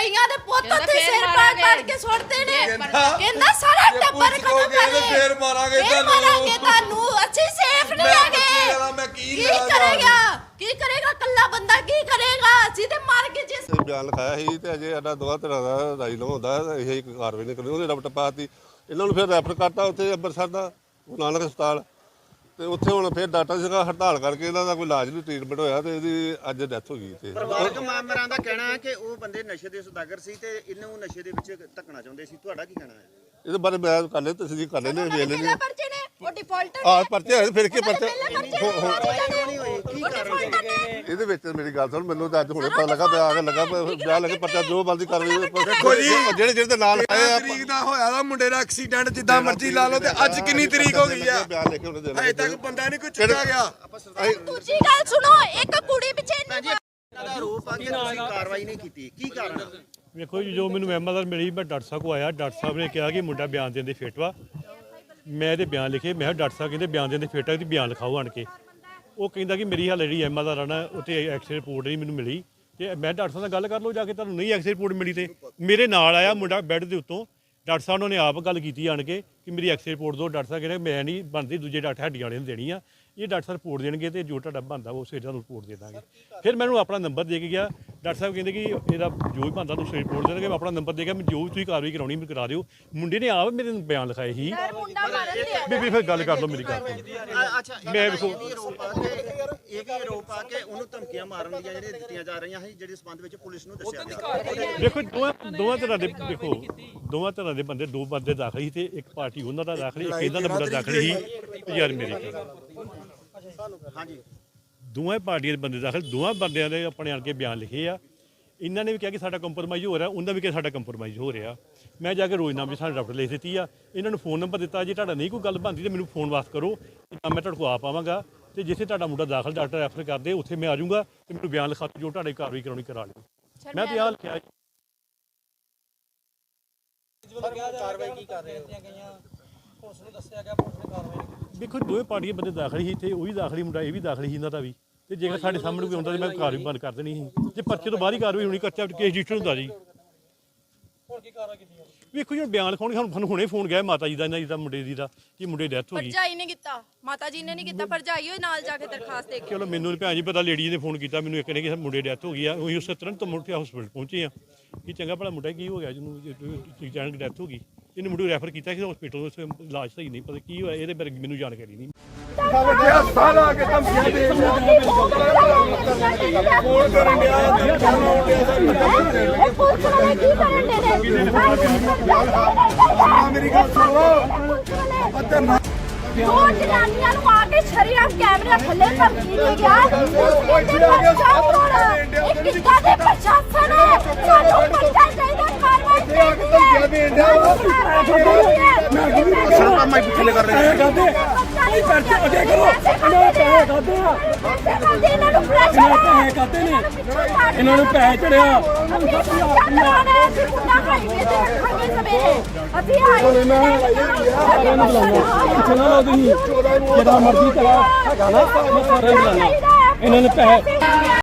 ਕਈਆਂ ਦੇ ਪੁੱਤ ਉੱਥੇ ਸਿਰ ਪਾੜ ਪਾੜ ਕੇ ਸੁੱਟਦੇ ਨੇ। ਕਹਿੰਦਾ- ਸਾਰਾ ਟੱਬਰ ਖਤਮ ਕਰੇ ਫੇਰ ਮਾਰਾਂਗੇ ਤੁਹਾਨੂੰ। ਮਾਰਾਂਗੇ ਤੁਹਾਨੂੰ। ਅਸੀਂ ਸੇਫ ਨਹੀਂ ਮੈਂ ਹੈਗੇ। ਮੈਂ ਕੀ ਕੀ ਕਰਾਂ ਕਰੇਗਾ? ਕੀ ਕਰੇਗਾ ਕੱਲਾ ਬੰਦਾ? ਕੀ ਕਰੇਗਾ? ਅਸੀਂ ਤੇ ਮਰ ਕੇ ਜਿਸ ਬਿਆਨ ਲਿਖਾਇਆ ਸੀ ਤੇ ਅਜੇ ਸਾਡਾ ਦੋਹਾਂ ਤਰ੍ਹਾਂ ਦਾ ਰਾਈ ਲੋ ਹੁੰਦਾ ਇਹ ਕਾਰਵਾਈ ਨਹੀਂ ਕਰਨੀ ਉਹਨੇ ਰਬਟ ਪਾਤੀ ਇਹਨਾਂ ਨੂੰ ਫਿਰ ਰੈਫਰ ਕਰਤਾ ਉੱਥੇ ਅੰਮ੍ਰਿਤਸਰ ਦਾ ਗੁਰੂ ਨਾਨਕ ਹਸਪਤਾਲ। ਤੇ ਉੱਥੇ ਹੁਣ ਫਿਰ ਡਾਕਟਰ ਸੀਗਾ ਹੜਤਾਲ ਕਰਕੇ ਇਹਨਾਂ ਦਾ ਕੋਈ ਇਲਾਜ ਨਹੀਂ ਟ੍ਰੀਟਮੈਂਟ ਹੋਇਆ ਤੇ ਇਹਦੀ ਅੱਜ ਡੈਥ ਹੋ ਗਈ ਤੇ ਪਰਿਵਾਰਕ ਮੈਂਬਰਾਂ ਦਾ ਕਹਿਣਾ ਹੈ ਕਿ ਉਹ ਬੰਦੇ ਨਸ਼ੇ ਦੇ ਸੁਦਾਗਰ ਸੀ ਤੇ ਇਹਨੂੰ ਨਸ਼ੇ ਦੇ ਵਿੱਚ ਧੱਕਣਾ ਚਾਹੁੰਦੇ ਸੀ। ਤੁਹਾਡਾ ਕੀ ਕਹਿਣਾ ਹੈ? ਇਹਦੇ ਬਾਰੇ ਮੈਂ ਕਰ ਲੈ ਤਸਦੀਕ ਕਰ ਲੈਣੇ ਵੇਖ ਲੈਣੇ ਉਹ ਡਿਫਾਲਟਰ ਆ ਪਰਚੇ ਹੋਏ, ਫਿਰ ਕੀ ਪਰਚੇ? ਕਿਉਂ ਨਹੀਂ ਹੋਈ ਕੀ ਕਾਰਨ ਸੀ ਇਹਦੇ ਵਿੱਚ ਮੇਰੀ ਗੱਲ ਸੁਣ ਮੈਨੂੰ ਤਾਂ ਅੱਜ ਹੁਣੇ ਪਤਾ ਲੱਗਾ ਪਿਆ ਕੇ ਲੱਗਾ ਬਿਆਨ ਲੱਗੇ ਪਰਚਾ ਜੋ। ਬਲਦੀ ਕਰ ਰਹੀ ਦੇਖੋ ਜੀ, ਜਿਹੜੇ ਜਿਹੜੇ ਦੇ ਨਾਲ ਆਏ ਆ ਤਰੀਕ ਦਾ ਹੋਇਆ ਦਾ ਮੁੰਡੇ ਦਾ ਐਕਸੀਡੈਂਟ ਜਿੱਦਾਂ ਮਰਜ਼ੀ ਲਾ ਲਓ ਤੇ ਅੱਜ ਕਿੰਨੀ ਤਰੀਕ ਹੋ ਗਈ ਆ? ਬਿਆਨ ਲਿਖ ਕੇ ਉਹਨੇ ਦੇਣਾ ਹਜੇ ਤੱਕ ਬੰਦਾ ਨਹੀਂ ਕੋਈ ਚੁੱਕਿਆ ਗਿਆ। ਦੂਜੀ ਗੱਲ ਸੁਣੋ ਇੱਕ ਕੁੜੀ ਪਿੱਛੇ ਭੈਣ ਜੀ ਇਹਨਾਂ ਦਾ ਆਰੋਪ ਆ ਕਿ ਤੁਸੀਂ ਕਾਰਵਾਈ ਨਹੀਂ ਕੀਤੀ ਕੀ ਕਾਰਨ ਹੈ ਵੇਖੋ ਜੀ ਜੋ ਮੈਨੂੰ ਐਮਐਲਆਰ ਮਿਲੀ ਮੈਂ ਡਾਕਟਰ ਸਾਹਿਬ ਕੋ ਆਇਆ ਡਾਕਟਰ ਸਾਹਿਬ ਨੇ ਕਿਹਾ ਕਿ ਮੁੰਡਾ ਬਿਆਨ ਦੇਣ ਦੇ ਫਿੱਟ ਵਾ। ਮੈਂ ਇਹਦੇ ਬਿਆਨ ਲਿਖੇ, ਮੈਂ ਕਿਹਾ ਡਾਕਟਰ ਸਾਹਿਬ ਕਹਿੰਦੇ ਬਿਆਨ ਦੇਣ ਦੇ ਫਿੱਟ ਆ ਬਿਆਨ ਲਿਖਾਓ ਆਣ ਕੇ। ਉਹ ਕਹਿੰਦਾ ਕਿ ਮੇਰੀ ਹਾਲ ਜਿਹੜੀ ਐਮਐਲਆਰ ਆ ਨਾ ਉੱਤੇ ਐਕਸਰੇ ਰਿਪੋਰਟ ਨਹੀਂ ਮੈਨੂੰ ਮਿਲੀ। ਤੇ ਮੈਂ ਡਾਕਟਰ ਸਾਹਿਬ ਨਾਲ ਗੱਲ ਕਰ ਲਓ ਜਾ ਕੇ, ਤੁਹਾਨੂੰ ਨਹੀਂ ਐਕਸਰੇ ਰਿਪੋਰਟ ਮਿਲੀ ਤੇ ਮੇਰੇ ਨਾਲ ਆਇਆ ਮੁੰਡਾ ਬੈੱਡ ਦੇ ਉੱਤੋਂ। ਡਾਕਟਰ ਸਾਹਿਬ ਨੇ ਆਪ ਗੱਲ ਕੀਤੀ ਆਣ ਕੇ ਕਿ ਮੇਰੀ ਐਕਸਰੇ ਰਿਪੋਰਟ ਦਿਓ ਡਾਕਟਰ ਸਾਹਿਬ ਕਹਿੰਦੇ ਮੈਂ ਨਹੀਂ ਬਣਦੀ, ਦੂਜੇ ਡਾਕਟਰ ਹੱਡੀਆਂ ਵਾਲੇ ਨੂੰ ਦੇਣੀ ਆ। ਇਹ ਡਾਕਟਰ ਸਾਹਿਬ ਰਿਪੋਰਟ ਦੇਣਗੇ ਤੇ ਜੋ ਤੁਹਾਡਾ ਬਣਦਾ ਉਹ ਸਵੇਰੇ ਤੁਹਾਨੂੰ ਰਿਪੋਰਟ ਦੇ ਦਾਂਗੇ। ਫਿਰ ਮੈਨੂੰ ਆਪਣਾ ਨੰਬਰ ਦੇ ਕੇ ਗਿਆ। ਡਾਕਟਰ ਸਾਹਿਬ ਕਹਿੰਦੇ ਕਿ ਇਹਦਾ ਜੋ ਵੀ ਬਣਦਾ ਤੁਸੀਂ ਰਿਪੋਰਟ ਦੇਣਗੇ ਮੈਂ ਆਪਣਾ ਨੰਬਰ ਦੇ ਕੇ ਮੈਂ ਜੋ ਵੀ ਤੁਸੀਂ ਕਾਰਵਾਈ ਕਰਾਉਣੀ ਮੈਨੂੰ ਕਰਾ ਦਿਓ। ਮੁੰਡੇ ਨੇ ਆਪ ਮੇਰੇ ਨੂੰ ਬਿਆਨ ਲਿਖਾਏ ਸੀ। ਬੀਬੀ ਫਿਰ ਗੱਲ ਕਰ ਲਓ ਮੇਰੀ ਗੱਲ। ਅੱਛਾ ਮੈਂ ਇਹ ਵੇਖੋ- ਇਹ ਵੀ ਆਰੋਪ ਆ ਕਿ ਉਹਨੂੰ ਧਮਕੀਆਂ ਮਾਰਨ ਦੀਆਂ ਜਿਹੜੀਆਂ ਦਿੱਤੀਆਂ ਜਾ ਰਹੀਆਂ ਸੀ ਜਿਹੜੇ ਸਬੰਧ ਵਿੱਚ ਪੁਲਿਸ ਨੂੰ ਦੱਸਿਆ ਗਿਆ। ਦੇਖੋ ਦੋਵਾਂ ਦੋਵਾਂ ਤਰ੍ਹਾਂ ਦੇ ਦੇਖੋ ਦੋਵਾਂ ਤਰ੍ਹਾਂ ਦੇ ਬੰਦੇ ਦੋ ਬੰਦੇ ਦਾਖਲ ਸੀ ਤੇ ਇੱਕ ਪਾਰਟੀ ਉਹਨਾਂ ਦਾ ਦਾਖਲ ਸੀ ਇੱਕ ਇਹਨਾਂ ਦਾ ਮੁੰਡਾ ਦਾਖਲ ਸੀ। ਯਾਰ ਮੇਰੇ ਹਾਂਜੀ। ਦੋਵਾਂ ਪਾਰਟੀਆਂ ਦੇ ਬੰਦੇ ਦਾਖਲ ਦੋਵਾਂ ਬੰਦਿਆਂ ਦੇ ਆਪਣੇ ਆਣ ਕੇ ਬਿਆਨ ਲਿਖੇ ਆ। ਇਹਨਾਂ ਨੇ ਵੀ ਕਿਹਾ ਕਿ ਸਾਡਾ ਕੰਪਰੋਮਾਈਜ਼ ਹੋ ਰਿਹਾ ਉਹਨਾਂ ਵੀ ਕਿਹਾ ਸਾਡਾ ਕੰਪਰੋਮਾਈਜ਼ ਹੋ ਰਿਹਾ। ਮੈਂ ਜਾ ਕੇ ਰੋਜ਼ਨਾਮੇ ਸਾਨੂੰ ਡਾਕਟਰ ਲਿਖ ਦਿੱਤੀ ਆ। ਇਹਨਾਂ ਨੂੰ ਫੋਨ ਨੰਬਰ ਦਿੱਤਾ ਜੇ ਤੁਹਾਡਾ ਨਹੀਂ ਕੋਈ ਗੱਲ ਬਣਦੀ ਤੇ ਮੈਨੂੰ ਫੋਨ ਵਾਸ ਕਰੋ। ਤਾਂ ਮੈਂ ਤੁਹਾਡੇ ਕੋਲ ਆ ਪਾਵਾਂਗਾ। ਤੇ ਜਿੱਥੇ ਤੁਹਾਡਾ ਮੁੰਡਾ ਦਾਖਲ ਡਾਕਟਰ ਰੈਫਰ ਕਰਦੇ ਉੱਥੇ ਮੈਂ ਆ ਜਾਊਂਗਾ ਤੇ ਮੈਨੂੰ ਬਿਆਨ ਲਿਖਾ ਦਿਓ ਜੋ ਤੁਹਾਡੇ ਕਾਰਵਾਈ ਕਰਾਉਣੀ ਕਰਾ ਲਿਓ। ਮੈਂ ਤੇ ਆਹ ਲਿਖਿਆ ਜੀ। ਦੇਖੋ ਦੋਵੇਂ ਪਾਰਟੀਆਂ ਬੰਦੇ ਦਾਖਲ ਸੀ ਇੱਥੇ ਉਹ ਵੀ ਦਾਖਲੀ ਮੁੰਡਾ ਇਹ ਵੀ ਦਾਖਲ ਸੀ ਇਹਨਾਂ ਦਾ ਵੀ। ਤੇ ਜੇਕਰ ਸਾਡੇ ਸਾਹਮਣੇ ਕੋਈ ਆਉਂਦਾ ਤੇ ਮੈਂ ਕਾਰਵਾਈ ਬੰਦ ਕਰ ਦੇਣੀ ਸੀ। ਜੇ ਪਰਚੇ ਤੋਂ ਬਾਹਰ ਹੀ ਕਾਰਵਾਈ ਹੋਣੀ ਕੱਚਾ ਕੇਸ ਰਜਿਸਟਰ ਹੁੰਦਾ ਜੀ। ਵੇਖੋ ਜੀ ਹੁਣ ਬਿਆਨ ਲਿਖਾਉਣਗੇ ਸਾਨੂੰ ਸਾਨੂੰ ਹੁਣੇ ਫੋਨ ਗਿਆ ਮਾਤਾ ਜੀ ਦਾ ਇਹਨਾਂ ਜੀ ਦਾ ਮੁੰਡੇ ਦੀ ਦਾ ਕਿ ਮੁੰਡੇ ਡੈਥ ਹੋ ਗਈ। ਭਰਜਾਈ ਨੇ ਕੀਤਾ। ਮਾਤਾ ਜੀ ਨੇ ਨਹੀਂ ਕੀਤਾ ਭਰਜਾਈ ਉਹ ਨਾਲ ਜਾ ਕੇ ਦਰਖਾਸਤ ਦੇ ਕੇ ਚਲੋ ਮੈਨੂੰ ਭੈਣ ਜੀ ਪਤਾ ਲੇਡੀ ਨੇ ਫੋਨ ਕੀਤਾ ਮੈਨੂੰ ਇੱਕ ਨੇ ਕਿ ਮੁੰਡੇ ਡੈਥ ਹੋ ਗਈ ਆ ਉਹੀ ਉਸੇ ਤੁਰੰਤ ਮੁੜ ਕੇ ਹਸਪੀਟਲ ਪਹੁੰਚੇ ਆ। ਕਿ ਚੰਗਾ ਭਲਾ ਮੁੰਡਾ ਕੀ ਹੋ ਗਿਆ ਜਿਹਨੂੰ ਜਾਣ ਡੈਥ ਹੋ ਗਈ। ਇਹਨੂੰ ਮੁੰਡੇ ਰੈਫਰ ਕੀਤਾ ਕਿ ਹਸਪੀਟਲ ਉਸ ਇਲਾਜ ਸਹੀ ਨਹੀਂ ਪਤਾ ਕੀ ਹੋਇਆ ਇਹਦੇ ਬਾਰੇ ਮੈਨੂੰ ਜਾਣਕਾਰੀ ਨਹੀਂ। ਗਿਆ ਸਾਲਾ ਕੇ ਧਮਕੀਆਂ ਦੇ ਫੋਨ ਕਰਨ ਡਿਆ ਇਹ ਪੁਲਿਸ ਵਾਲੇ ਕੀ ਕਰਨ ਦੇ ਨੇ ਮੇਰੀ ਗੱਲ ਸੁਣ। ਲਓ ਬੱਦਰ ਨਾ ਦੋ ਜਨਾਨੀਆਂ ਨੂੰ ਆ ਕੇ ਸ਼ਰੀਆ ਕੈਮਰੇ ਥੱਲੇ ਧਮਕੀ ਦੇ ਗਿਆ। ਉਸ ਦੇ ਪ੍ਰਸ਼ਾਸਨ ਇਹ ਕਿੱਦਾਂ ਦੇ ਪ੍ਰਸ਼ਾਸਨ ਹੈ? ਸਾਨੂੰ ਪਤਾ ਚਾਹੀਦਾ ਕਾਰਵਾਈ ਚਾਹੀਦੀ ਹੈ। ਸਰ ਮਾਈਕ ਪਿੱਛੇ ਕਰ ਰਹੇ ਕਰਦੇ ਕੋਈ ਪਰਚੇ ਅੱਗੇ ਕਰੋ ਇਹਨਾਂ ਪੈਸੇ ਕਰਦੇ ਆ ਇਹਨਾਂ ਨੂੰ ਪੈਸੇ ਕਰਦੇ ਨੇ ਇਹਨਾਂ ਨੂੰ ਪੈਸੇ ਚੜਿਆ ਅਸੀਂ ਰੱਖਾਂਗੇ ਸਵੇਰੇ। ਅਸੀਂ ਨਾ ਰਹੋ ਤੁਸੀਂ। ਜਿਹੜਾ ਮਰਜ਼ੀ ਚਲਾ ਹੈਗਾ ਨਾ ਸਾਰਿਆਂ ਨੂੰ ਇਹਨਾਂ ਨੇ ਪੈਸੇ